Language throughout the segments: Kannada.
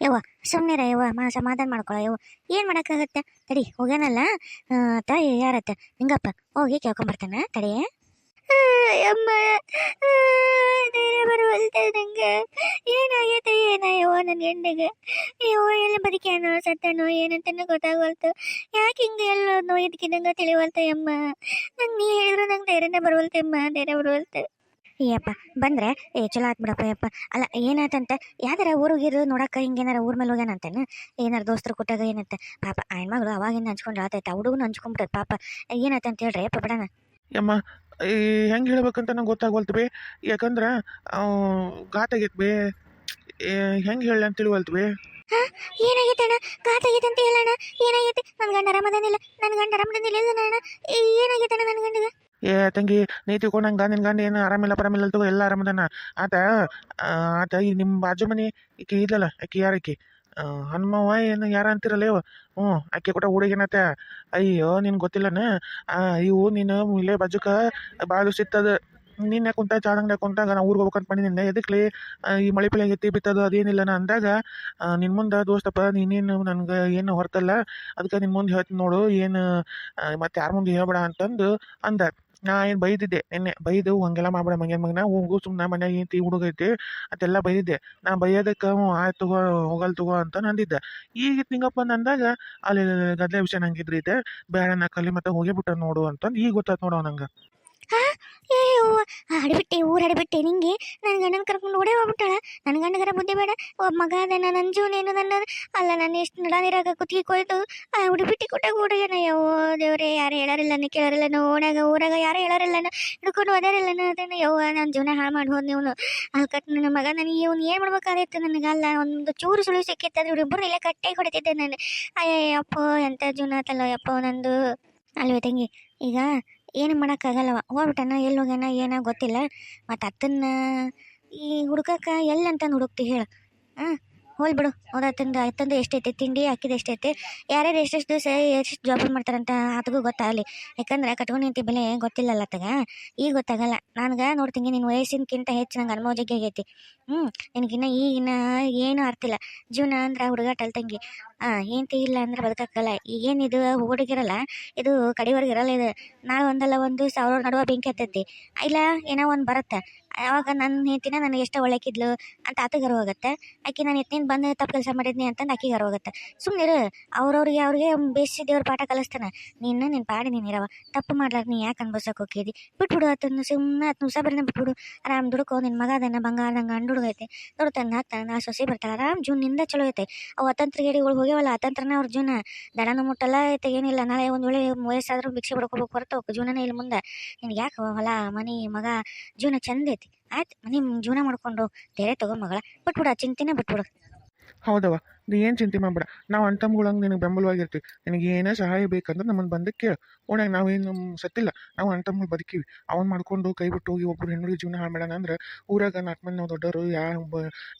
ಯವ್ವ ಸುಮ್ಮನೆ ಯವ್ವ, ಮಾ ಸಮಾಧಾನ ಮಾಡ್ಕೊಳ್ಳೋ ಯವ್ವ. ಏನು ಮಾಡೋಕ್ಕಾಗತ್ತೆ? ತಡಿ, ಹೋಗ್ಯಾನಲ್ಲ? ತಾಯಿ ಯಾರತ್ತ? ನಿಂಗಪ್ಪ. ಹೋಗಿ ಕೇಳ್ಕೊಂಬರ್ತಾನ, ತಡಿ. ಅಮ್ಮ ಧೈರ್ಯ ಬರುವಲ್ತ ನಂಗೆ ಏನಾಗೈತೆ ಏನಯ್ಯವ ನನ್ನ ಹೆಂಡಿಗೆ ಅಯ್ಯೋ ಎಲ್ಲ ಬದುಕ್ಯಾನೋ, ಸತ್ತನೋ, ಏನಂತನೂ ಗೊತ್ತಾಗವಲ್ತು. ಯಾಕೆ ಹಿಂಗೆ ಎಲ್ಲ ನೋಯ್ದಕ್ಕಿದಂಗೆ ತಿಳಿವಲ್ತ ಅಮ್ಮ ನಂಗೆ ನೀ ಹೇಳಿದ್ರು ನಂಗೆ ಧೈರ್ಯನೇ ಬರುವಲ್ತೆ ಅಮ್ಮ ಧೈರ್ಯ ಬರುವಲ್ತು. ಏಯಪ್ಪ ಬಂದ್ರೆ ಏ ಚಲೋ ಆತ್ ಬಿಡಪ್ಪ ಯಪ್ಪ ಅಲ್ಲ ಏನಾಯ್ತಂತೆ ಯಾವ್ದಾರ ಊರಿಗಿರು ನೋಡಕ್ಕ ಏನಾರ ಊರ ಮೇಲೆ ಹೋಗ್ಯಾನಂತೇನು? ಏನಾರ ದೋಸ್ತರು ಕೊಟ್ಟಾಗ ಏನಂತೆ? ಪಾಪ ಆ ಮಗಳು ಅವಾಗಿಂದ ಹಂಚ್ಕೊಂಡು ಆತೈತೆ ಹುಡುಗನ ಹಂಚ್ಕೊಂಡ್ಬಿಟ್ಟದ ಪಾಪ. ಏನಾತಂತ ಹೇಳ್ರಿ ಯಪ್ಪ ಬಿಡಣ. ಯಮ್ಮ ಈ ಹೆಂಗೆ ಹೇಳ್ಬೇಕಂತ ನಂಗೆ ಗೊತ್ತಾಗವಲ್ತು ಬೇ. ಯಾಕಂದ್ರೆ ಘಾತಾಗಿತ್ ಬೇ. ಹೆಂಗೆ ಹೇಳಿ ಅಂತ ತಿಳಿವಲ್ತು ಬೇ. ಏನಾಗೈತೆ ಅಣ್ಣ? ಅಂತ ಹೇಳಣ್ಣ. ಏನಾಗೈತೆ? ನನ್ನ ಗಂಡ ಆರಾಮದಾನಿಲ್ಲ. ನನ್ನ ಗಂಡ ಆರಾಮದಾನಿಲ್ಲ ಅಣ್ಣ. ಏನಾಗೈತೆ ಅಣ್ಣ ನನ್ನ ಗಂಡಗೆ? ಏ, ತಂಗಿ, ನೀ ತಿಳ್ಕೊಂಡಂಗ ನಿನ್ ಗಂಡ ಏನು ಆರಾಮಿಲ್ಲ ಪರಾಮಿಲ್ಲ ತಗೋ, ಎಲ್ಲ ಆರಾಮದನ. ಆತ ಆತ ಈ ನಿಮ್ಮ ಬಾಜು ಮನೆ ಈಕಿ ಯಾರು ಆಕಿ ಯಾರಕಿ ಹನುಮವ್ವ ಏನು ಯಾರ ಅಂತಿರಲ್ಲ ಇವ? ಹ್ಞೂ ಆಕೆ ಕೊಟ್ಟ ಹುಡುಗಿನತ್ತ. ಅಯ್ಯೋ, ನಿನ್ ಗೊತ್ತಿಲ್ಲನ? ಇವು ನೀನು ಇಲ್ಲೇ ಬಾಜುಕ ಸಿತ್ತದ. ನಿನ್ನೆ ಕುಂತ ಚಾದಂಗಡ ಕುಂತಾಗ ನಾ ಊರಿಗೆ ಹೋಗ್ಬೇಕಂತ ನಿನ್ನೆ, ಎದಕ್ಲಿ? ಈ ಮಳೆ ಪಳೆ ಎತ್ತಿ ಬಿತ್ತದು ಅದೇನಿಲ್ಲ ನಾ ಅಂದಾಗ ನಿನ್ನ ಮುಂದೆ ದೋಸ್ತಪ್ಪ ನೀನೇನು ನನಗೆ ಏನು ಹೊರ್ತಲ್ಲ ಅದಕ್ಕೆ ನಿನ್ನ ಮುಂದೆ ಹೇಳ್ತೀನಿ ನೋಡು, ಏನು ಮತ್ತೆ ಯಾರ ಮುಂದೆ ಹೇಳ್ಬೇಡ ಅಂತಂದು ಅಂದ. ನಾ ಏನು ಬೈದಿದ್ದೆ, ನಿನ್ನೆ ಬೈದು ಹಂಗೆಲ್ಲ ಮಾಡ್ಬೇಡ ಮಂಗ್ಯಾನ ಮಗನ ಹೋಗು ಸುಮ್ಮನೆ ಮನ್ಯಾಗ ತೀ ಹುಡುಗ ಅದೆಲ್ಲ ಬೈದಿದ್ದೆ. ನಾ ಬೈಯೋದಕ್ಕೆ ಆಯ್ತು ತಗೋ, ಹೋಗಲ್ ತಗೋ ಅಂತ ನಂದಿದ್ದೆ. ಈಗ ನಿಂಗಪ್ಪ ಅಂದಾಗ ಅಲ್ಲಿ ಗದ್ದೆ ವಿಷಯ ನಂಗಿದ್ರಿ ಐತೆ ಬೇಡ ನಾ ಕಲಿ ಮತ್ತೆ ಹೋಗೇ ಬಿಟ್ಟ ನೋಡು ಅಂತಂದು, ಈಗ ಗೊತ್ತಾಯ್ತು ನೋಡು ನಂಗೆ. ಅಯ್ಯೋ ಹಡಿಬಿಟ್ಟೆ ಊರು ಹಡಿಬಿಟ್ಟೆ ನಿಂಗೆ? ನನ್ನ ಗಂಡನ ಕರ್ಕೊಂಡು ಓಡೇ ಹೋಗ್ಬಿಟ್ಟಾಳ. ನನ್ನ ಗಂಡಗರ ಬುದ್ಧಿ ಬೇಡ. ಒಬ್ಬ ಮಗ ಅದ ನನ್ನ ಜೀವನೇನು ನನ್ನ ಅಲ್ಲ, ನಾನು ಎಷ್ಟು ನಡಾನಿರಾಗ ಕುತ್ತಿಗೆ ಕೊಯ್ದು ಹುಡುಬಿಟ್ಟಿ ಕೊಟ್ಟಾಗ ಹುಡುಗನ ದೇವರೇ ದೇವ್ರೆ, ಯಾರು ಹೇಳಾರಿಲ್ಲನ, ಕೇಳಾರಿಲ್ಲನ ಓಣಾಗ ಊರಾಗ ಯಾರು ಹೇಳಾರಿಲ್ಲನ, ಹಿಡ್ಕೊಂಡು ಓದಾರಿಲ್ಲನ ಅದನ್ನ ಯವ್ವ ನನ್ನ ಜೀವನ ಹಾಳು ಮಾಡಿ ಹೋದ್ ನೀವು ಅಲ್ಕಟ್ ನನ್ನ ಮಗ ನನಗೆ ಇವ್ನು ಏನು ಮಾಡ್ಬೇಕಾಗಿತ್ತು ನನಗಲ್ಲ, ಒಂದು ಚೂರು ಸುಳಿ ಸಿಕ್ಕಿತ್ತಂದ್ರೆ ಇವ್ರಿಬ್ಬರು ಇಲ್ಲ ಕಟ್ಟೆ ಹೊಡಿತಿದ್ದೆ ನಾನು. ಅಯ್ಯಪ್ಪ ಎಂಥ ಜೀವನ ಆತಲ್ಲ ಯಪ್ಪ ನಂದು. ಅಲ್ವೇ ತಂಗಿ, ಈಗ ಏನು ಮಾಡೋಕ್ಕಾಗಲ್ಲವ ಹೋಗ್ಬಿಟ್ಟನ ಎಲ್ಲಿ ಹೋಗ್ಯಾನ ಏನೋ ಗೊತ್ತಿಲ್ಲ. ಮತ್ತು ಅತ್ತನ್ನ ಈ ಹುಡ್ಕಕ್ಕೆ ಎಲ್ಲಿ ಅಂತಂದು ಹುಡುಕ್ತಿ ಹೇಳು. ಹಾಂ ಹೋಲ್ ಬಿಡು. ಹೋದತ್ತಂದು ಆಯ್ತಂದು ಎಷ್ಟೈತೆ? ತಿಂಡಿ ಹಾಕಿದ ಎಷ್ಟೈತೆ? ಯಾರ್ಯಾರು ಎಷ್ಟೆಷ್ಟು ದಿವಸ ಎಷ್ಟು ಜಾಬ್ ಮಾಡ್ತಾರಂತ ಅದಕ್ಕೂ ಗೊತ್ತಾಗಲಿ. ಯಾಕಂದ್ರೆ ಕಟ್ಕೊಂಡು ನಿಂತಿ ಬೆಲೆ ಗೊತ್ತಿಲ್ಲಲ್ಲ ತಗ. ಈಗ ಗೊತ್ತಾಗಲ್ಲ. ನನಗೆ ನೋಡ್ತೀನಿ ನಿನ್ನ ವಯಸ್ಸಿನಕ್ಕಿಂತ ಹೆಚ್ಚು ನಂಗೆ ಅನುಭವ ಜಗ್ಗಿ ಆಗೈತಿ. ಹ್ಞೂ ನಿನಗಿನ್ನ ಈಗಿನ ಏನು ಅರ್ಥಿಲ್ಲ ಜೀವನ ಅಂದ್ರೆ ಹುಡುಗಾಟ ಅಲ್ ತಂಗಿ. ಏನಂತ ಇಲ್ಲ ಅಂದ್ರೆ ಬದುಕಕ್ಕಲ್ಲ ಈಗೇನಿದು ಹುಡುಗಿರಲ್ಲ, ಇದು ಕಡಿವರೆಗೆ ಇರಲ್ಲ ಇದು. ನಾಳೆ ಒಂದಲ್ಲ ಒಂದು ಸಾವಿರ ನಡುವ ಬೆಂಕಿ ಹತ್ತೈತಿ. ಇಲ್ಲ, ಏನೋ ಒಂದು ಬರುತ್ತೆ. ಆವಾಗ ನನ್ನ ಹೆಂಡತಿನ ನನಗೆ ಎಷ್ಟು ಒಳಕಿದ್ಲು ಅಂತ ಆತಗೆ ಹೋಗುತ್ತೆ ಆಕೆ ನಾನು ಎತ್ತಿನ ಬಂದು ತಪ್ಪು ಕೆಲಸ ಮಾಡಿದ್ನಿ ಅಂತಂದು ಆಕಿಗೆ ಹೋಗುತ್ತೆ ಸುಮ್ಮನಿರು ಅವ್ರವ್ರಿಗೆ ಅವ್ರಿಗೆ ಬೇಸಿ ದೇವ್ರ ಪಾಠ ಕಲಿಸ್ತಾನೆ. ನೀನು ನಿನ್ನ ಪಾಡಿ ನೀನು ಇರವ ತಪ್ಪು ಮಾಡ್ಲಾರ ನೀ ಯಾಕೆ ಅನ್ಭವಿಸೋಕೆ ಹೋಗಿದ್ದಿ ಬಿಟ್ಬಿಡು ಆತನ ಸುಮ್ಮನೆ ಹತ್ತು ನಿಮಿಷ ಬರೀನ ಬಿಟ್ಬಿಡು. ಆರಾಮ್ ದುಡ್ಕೋ ನಿನ್ನ ಮಗ ಅದನ್ನ ಬಂಗಾರ ನಂಗೆ ಗಂಡು ಹುಡುಗ ಐತೆ. ನೋಡ್ತಾನೆ ಹಾಕ್ತಾನೆ ನಾ ಸೊಸೆ ಬರ್ತಾಳೆ, ಆರಾಮ್ ಜೂನಿಂದ ಚಲೋ ಐತೆ. ಅವು ಅತಂತ್ರ ಗೇಡಿಗಳು ಹೋಗ್ಯಾವಲ್ಲ, ಅತಂತ್ರನ ಅವ್ರ ಜೀವನ. ದಡನೂ ಮುಟ್ಟಲ್ಲ ಐತೆ ಏನಿಲ್ಲ, ನಾಳೆ ಒಂದು ವೇಳೆ ವಯಸ್ಸಾದರೂ ಭಿಕ್ಷೆ ಬಿಡ್ಕೋಬೇಕು ಹೊರತು ಜೀವನನೇ ಇಲ್ಲಿ ಮುಂದೆ. ನಿನ್ಗೆ ಯಾಕೆ ಹೊಲ, ಮನೆ, ಮಗ, ಜೀವನ ಚಂದ ಐತಿ. ಆಯ್ತು ಮನೆ ಜೀವನ ಮಾಡ್ಕೊಂಡು ಧೈರ್ಯ ತಗೋ ಮಗಳ. ಬಿಟ್ಬಿಡ ಚಿಂತೆನೇ ಬಿಟ್ಬಿಡು. ಹೌದವ ನೀ ಏನು ಚಿಂತೆ ಮಾಡ್ಬೇಡ. ನಾವು ಅಣ್ತಮ್ಗಳಂಗೆ ನಿನಗೆ ಬೆಂಬಲವಾಗಿರ್ತೀವಿ. ನಿನಗೆ ಏನೇ ಸಹಾಯ ಬೇಕಂದ್ರೆ ನಮ್ಮನ್ನು ಬಂದು ಕೇಳು. ಓಣ್ಯಾಗ ನಾವೇನು ಸತ್ತಿಲ್ಲ. ನಾವು ಅಣ್ತಮ್ಗಳು ಬದುಕೀವಿ. ಅವನ್ ಮಾಡ್ಕೊಂಡು ಕೈ ಬಿಟ್ಟು ಹೋಗಿ ಒಬ್ಬರು ಹೆಣ್ಣುಗಳ ಜೀವನ ಹಾಳು ಮಾಡೋಣ ಅಂದ್ರೆ ಊರಾಗ ನಾಲ್ಕು ಮಂದಿ ನಾವು ದೊಡ್ಡವರು ಯಾ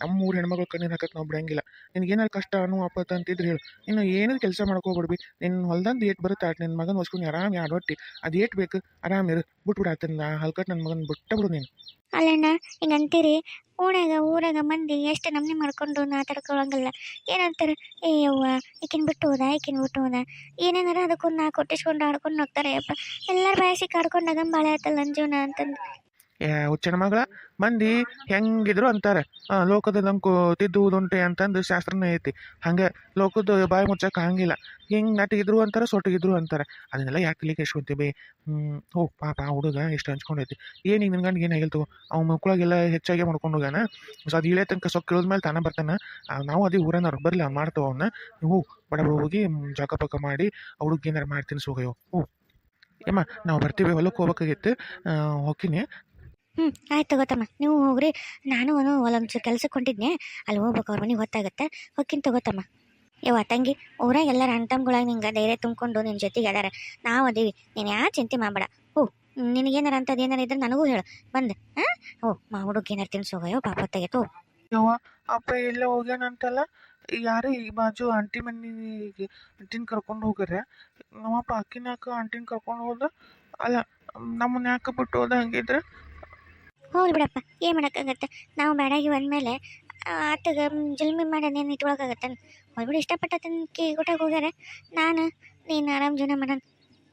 ನಮ್ಮ ಊರು ಹೆಣ್ಮಗಳು ಕಣ್ಣಿನ ಹಾಕಕ್ಕೆ ನಾವು ಬಿಡಂಗಿಲ್ಲ. ನಿನಗೆ ಏನಾರು ಕಷ್ಟ ಅನು ಆಪತ್ತು ಅಂತಿದ್ರೆ ಹೇಳು. ಇನ್ನು ಏನು ಕೆಲಸ ಮಾಡ್ಕೋಬಿಡ್ಬಿ ನಿನ್ನ ಹೊಲ್ದಂದು ಏಟ್ ಬರುತ್ತೆ ಆಟ ನಿನ್ನ ಮಗನ ಹೊಸ್ಕೊಂಡು ಆರಾಮ್ ಎರಡು ಹೊಟ್ಟಿ. ಅದು ಏಟ್ ಬೇಕು. ಆರಾಮ ಇರು. ಬಿಟ್ಬಿಡು ಆತನ ಹಲ್ಕಟ್ ನನ್ನ ಮಗನ ಬಿಟ್ಟ ನೀನು. ಅಲ್ಲಣ್ಣ, ಹಿಂಗೆ ಅಂತೀರಿ? ಓಣ್ಯಾಗ, ಊರಾಗ ಮಂದಿ ಎಷ್ಟು ನಮ್ಮನೆ ಮಾಡ್ಕೊಂಡು ಮಾತಾಡ್ಕೊಳಂಗಿಲ್ಲ ಏನಂತಾರೆ? ಏ ಯವ್ವ ಈಕಿನ ಬಿಟ್ಟು ಹೋದ, ಈಕಿನ ಬಿಟ್ಟು ಹೋದ. ಏನೇನಾರ ಅದಕ್ಕೊಂದು ನಾ ಕೊಟ್ಟಿಸ್ಕೊಂಡು ಆಡ್ಕೊಂಡು ಹೋಗ್ತಾರೆ, ಅಪ್ಪ. ಎಲ್ಲರ ಬಾಯಿ ಸಿಕ್ಕಾಡ್ಕೊಂಡು ನಗಂ ಭಾಳ ಆಯ್ತಲ್ಲ ನನ್ನ ಜೀವನ ಅಂತಂದು. ಏ, ಹುಚ್ಚನ ಮಗಳ, ಮಂದಿ ಹೆಂಗಿದ್ರು ಅಂತಾರೆ. ಲೋಕದ ನಂಕು ತಿದ್ದುವುದುಂಟೆ ಅಂತಂದು ಶಾಸ್ತ್ರನೇ ಐತಿ. ಹಂಗೆ ಲೋಕದ ಬಾಯಿ ಮುಚ್ಚಕ್ಕೆ ಹಂಗಿಲ್ಲ. ಹಿಂಗೆ ನಟಿಗಿದ್ರು ಅಂತಾರೆ ಸೊಟ್ಟಿಗಿದ್ರು ಅಂತಾರೆ. ಅದನ್ನೆಲ್ಲ ಯಾಕೆ ಇಲ್ಲಿಗೆ ಯಶವಂತಿ ಹ್ಞೂ ಓ, ಪಾಪ, ಆ ಹುಡುಗ ಎಷ್ಟು ಹಂಚ್ಕೊಂಡೈತಿ ಏನು ಈಗ ನಿನ್ಗಂಡು ಏನು ಆಗಿಲ್ತು ಅವ್ನ ಮಕ್ಕಳಾಗೆಲ್ಲ ಹೆಚ್ಚಾಗಿ ಮಾಡ್ಕೊಂಡು ಹೋಗ್ಯಾನ? ಸೊ, ಅದು ಇಳೆ ತನಕ ಸೊಕ್ಕ ಮೇಲೆ ತಾನೇ ಬರ್ತಾನೆ? ನಾವು ಅದೇ ಊರನ್ನವ್ರು ಬರಲಿ, ಅವ್ನು ಮಾಡ್ತಾವ ಅವನ್ನ ಹ್ಞೂ ಬಡ ಬಡ ಹೋಗಿ ಜಾಕ ಪಾಕ ಮಾಡಿ ಹುಡುಗ ಏನಾರು ಮಾಡ್ತೀನಿ ಹೋಗ್ಯೋ ಹ್ಞೂ ಏಮ್ಮ ನಾವು ಬರ್ತೀವಿ ಹೊಲಕ್ಕೆ ಹೋಗ್ಬೇಕಾಗಿತ್ತು. ಹೋಗ್ತೀನಿ. ಹ್ಞೂ ಆಯ್ತು ತಗೋತಮ್ಮ. ನೀವು ಹೋಗ್ರಿ. ನಾನು ಒಂದೊಂಚೂರು ಕೆಲ್ಸಕ್ಕೆ ಹೊಂಟಿದ್ನೆ. ಅಲ್ಲಿ ಹೋಗ್ಬೇಕು, ಅವ್ರ ಮನೆಗೆ ಗೊತ್ತಾಗುತ್ತೆ. ಹೊಕ್ಕಿನ್ ತಗೋತಮ್ಮ. ಯವ್ವ, ತಂಗಿ, ಊರಾಗ ಎಲ್ಲರ ಅಣ್ತಮ್ಗಳಾಗ ನಿಂಗೆ ಧೈರ್ಯ ತುಂಬಿಕೊಂಡು ನಿಮ್ಮ ಜೊತೆಗೆ ಅದಾರ. ನಾವು ಅದೀವಿ. ನೀನು ಯಾ ಚಿಂತೆ ಮಾಡಬೇಡ. ಹೋ, ನಿನಗೇನಾರ ಅಂಥದ್ದು ಏನಾರ ಇದ್ರೆ ನನಗೂ ಹೇಳು. ಬಂದು, ಹಾಂ? ಓ ಮಾ ಹುಡುಗ ಏನಾರು ತಿನ್ಸೋಗಯ್ಯೋ ಪಾಪ ತೆಗೆತು ಯವ್ವ, ಅಪ್ಪ ಎಲ್ಲ ಹೋಗ್ಯಾನಂತಲ್ಲ, ಯಾರೇ ಈ ಬಾಜು ಆಂಟಿ ಮನೆಗೆ ಆಂಟಿನ ಕರ್ಕೊಂಡು ಹೋಗ್ಯಾರ. ನಮ್ಮಪ್ಪ ಅಕ್ಕಿನಾಕ ಆಂಟಿನ ಕರ್ಕೊಂಡು ಹೋದ. ಅಲ್ಲ, ನಮ್ಮನ್ನ ಯಾಕೆ ಬಿಟ್ಟು ಹೋದ ಹಂಗಿದ್ರೆ? ಹೋಗ್ಲಿ ಬಿಡಪ್ಪ, ಏನು ಮಾಡೋಕ್ಕಾಗತ್ತೆ? ನಾವು ಬ್ಯಾಡಾಗಿ ಬಂದಮೇಲೆ ಆತಗ ಜಲ್ಮಿ ಮಾಡಿ ನೀನು ಇಟ್ಕೊಳಕಾಗತ್ತಾನ ಹೋಗ್ಬಿಡು, ಇಷ್ಟಪಟ್ಟತನ ಕಿ ಊಟಕ್ಕೆ ಹೋಗ್ಯಾರ. ನಾನು, ನೀನು ಆರಾಮ್ ಜೀವನ ಮಾಡೋಣ.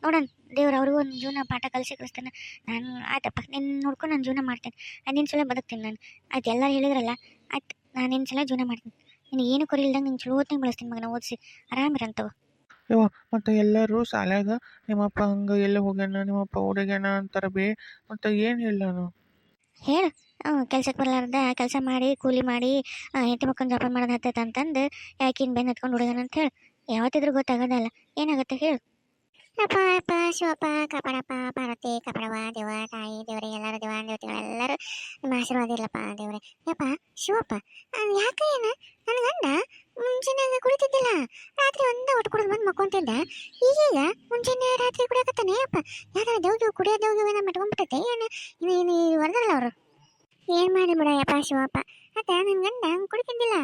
ನೋಡೋಣ, ದೇವ್ರು ಅವ್ರಿಗೂ ಒಂದು ಜೀವನ ಪಾಠ ಕಲಿಸಿ ಕಲಿಸ್ತಾನೆ ನಾನು, ಆಯ್ತಪ್ಪ ನಿನ್ನ ನೋಡ್ಕೊಂಡು ನಾನು ಜೀವನ ಮಾಡ್ತೇನೆ. ಅದು ಸಲ ಬದುಕ್ತೀನಿ ನಾನು. ಆಯ್ತು, ಎಲ್ಲರೂ ಹೇಳಿದ್ರಲ್ಲ? ಆಯ್ತು, ನಾನು ನಿನ್ನ ಸಲ ಜೀವನ ಮಾಡ್ತೀನಿ. ನೀನು ಏನು ಕೊರಿ ಇಲ್ದಂಗೆ ನಿನ್ನ ಚಲೋ ಹೊತ್ತಿನ ಬಳಸ್ತೀನಿ ಮಗನ, ಓದಿಸಿ. ಆರಾಮಿರಂತವ ಯವ್ವ, ಮತ್ತು ಎಲ್ಲರೂ ಶಾಲ್ಯಾಗ, ನಿಮ್ಮಪ್ಪ ಹಂಗೆ ಎಲ್ಲ ಹೋಗ್ಯಾನ, ನಿಮ್ಮಪ್ಪ ಹುಡುಗ್ಯಾನ ಅಂತಾರೆ ಬೇ. ಮತ್ತು ಏನು ಹೇಳ ನಾನು ಹೇಳು. ಕೆಲಸಕ್ಕೆ ಬರಲಾರ್ದ ಕೆಲಸ ಮಾಡಿ, ಕೂಲಿ ಮಾಡಿ ಹೆಂಡತಿ ಮಕ್ಕಳು ಜೋಪಾನ ಮಾಡೋದು ಹತ್ತೈತೆ ಅಂತಂದು ಯಾಕಿನ್ ಬೆನ್ನು ಹತ್ಕೊಂಡು ಹುಡುಗನ ಅಂತ ಹೇಳು. ಯಾವತ್ತಿದ್ರೂ ಗೊತ್ತಾಗೋದಲ್ಲ. ಏನಾಗುತ್ತೆ ಹೇಳು. ಅಪ್ಪ ಅಪ್ಪ, ಶಿವಪ್ಪ, ಕಾಪಾಡಪ್ಪ, ಪಾರ್ವತಿ ಕಾಪಾಡವ ದೇವ ತಾಯಿ, ದೇವರೇ, ಎಲ್ಲರೂ ದೇವ ದೇವತೆಗಳೆಲ್ಲರೂ ನಿಮ್ಮ ಆಶೀರ್ವಾದ ಇಲ್ಲಪ್ಪ ದೇವರೇ. ಯಪ್ಪ, ಶಿವಪ್ಪ ಯಾಕೆ ಏನ? ನನ್ನ ಗಂಡ ಮುಂಜಾನೆ ಕುಡಿತಿದ್ದಿಲ್ಲ ರಾತ್ರಿ ಒಂದ ಒಟ್ಟು ಕುಡಿದು ಬಂದು ಮಕ್ಕೊಂತಿದ್ದ. ಈಗೀಗ ಮುಂಜಾನೆ ರಾತ್ರಿ ಕುಡಿಯಕತ್ತಾನೆ. ಅಪ್ಪ ಯಾಕಂದ್ರೆ ದೇವ್ಗೆ ಕುಡಿಯೋ ಏನೋ ಮಟ್ಕೊಂಡ್ಬಿಟ್ಟೈತೆ. ಏನು, ಇನ್ನು ಇನ್ನು ಹೊರದ್ರಲ್ಲ ಅವರು ಏನು ಮಾಡಿ ಬಿಡಯ್ಯಪ್ಪ ಶಿವಪ್ಪ? ಅತ್ತ ನನ್ನ ಗಂಡ ಕುಡಿತಿದ್ದಿಲ್ಲ.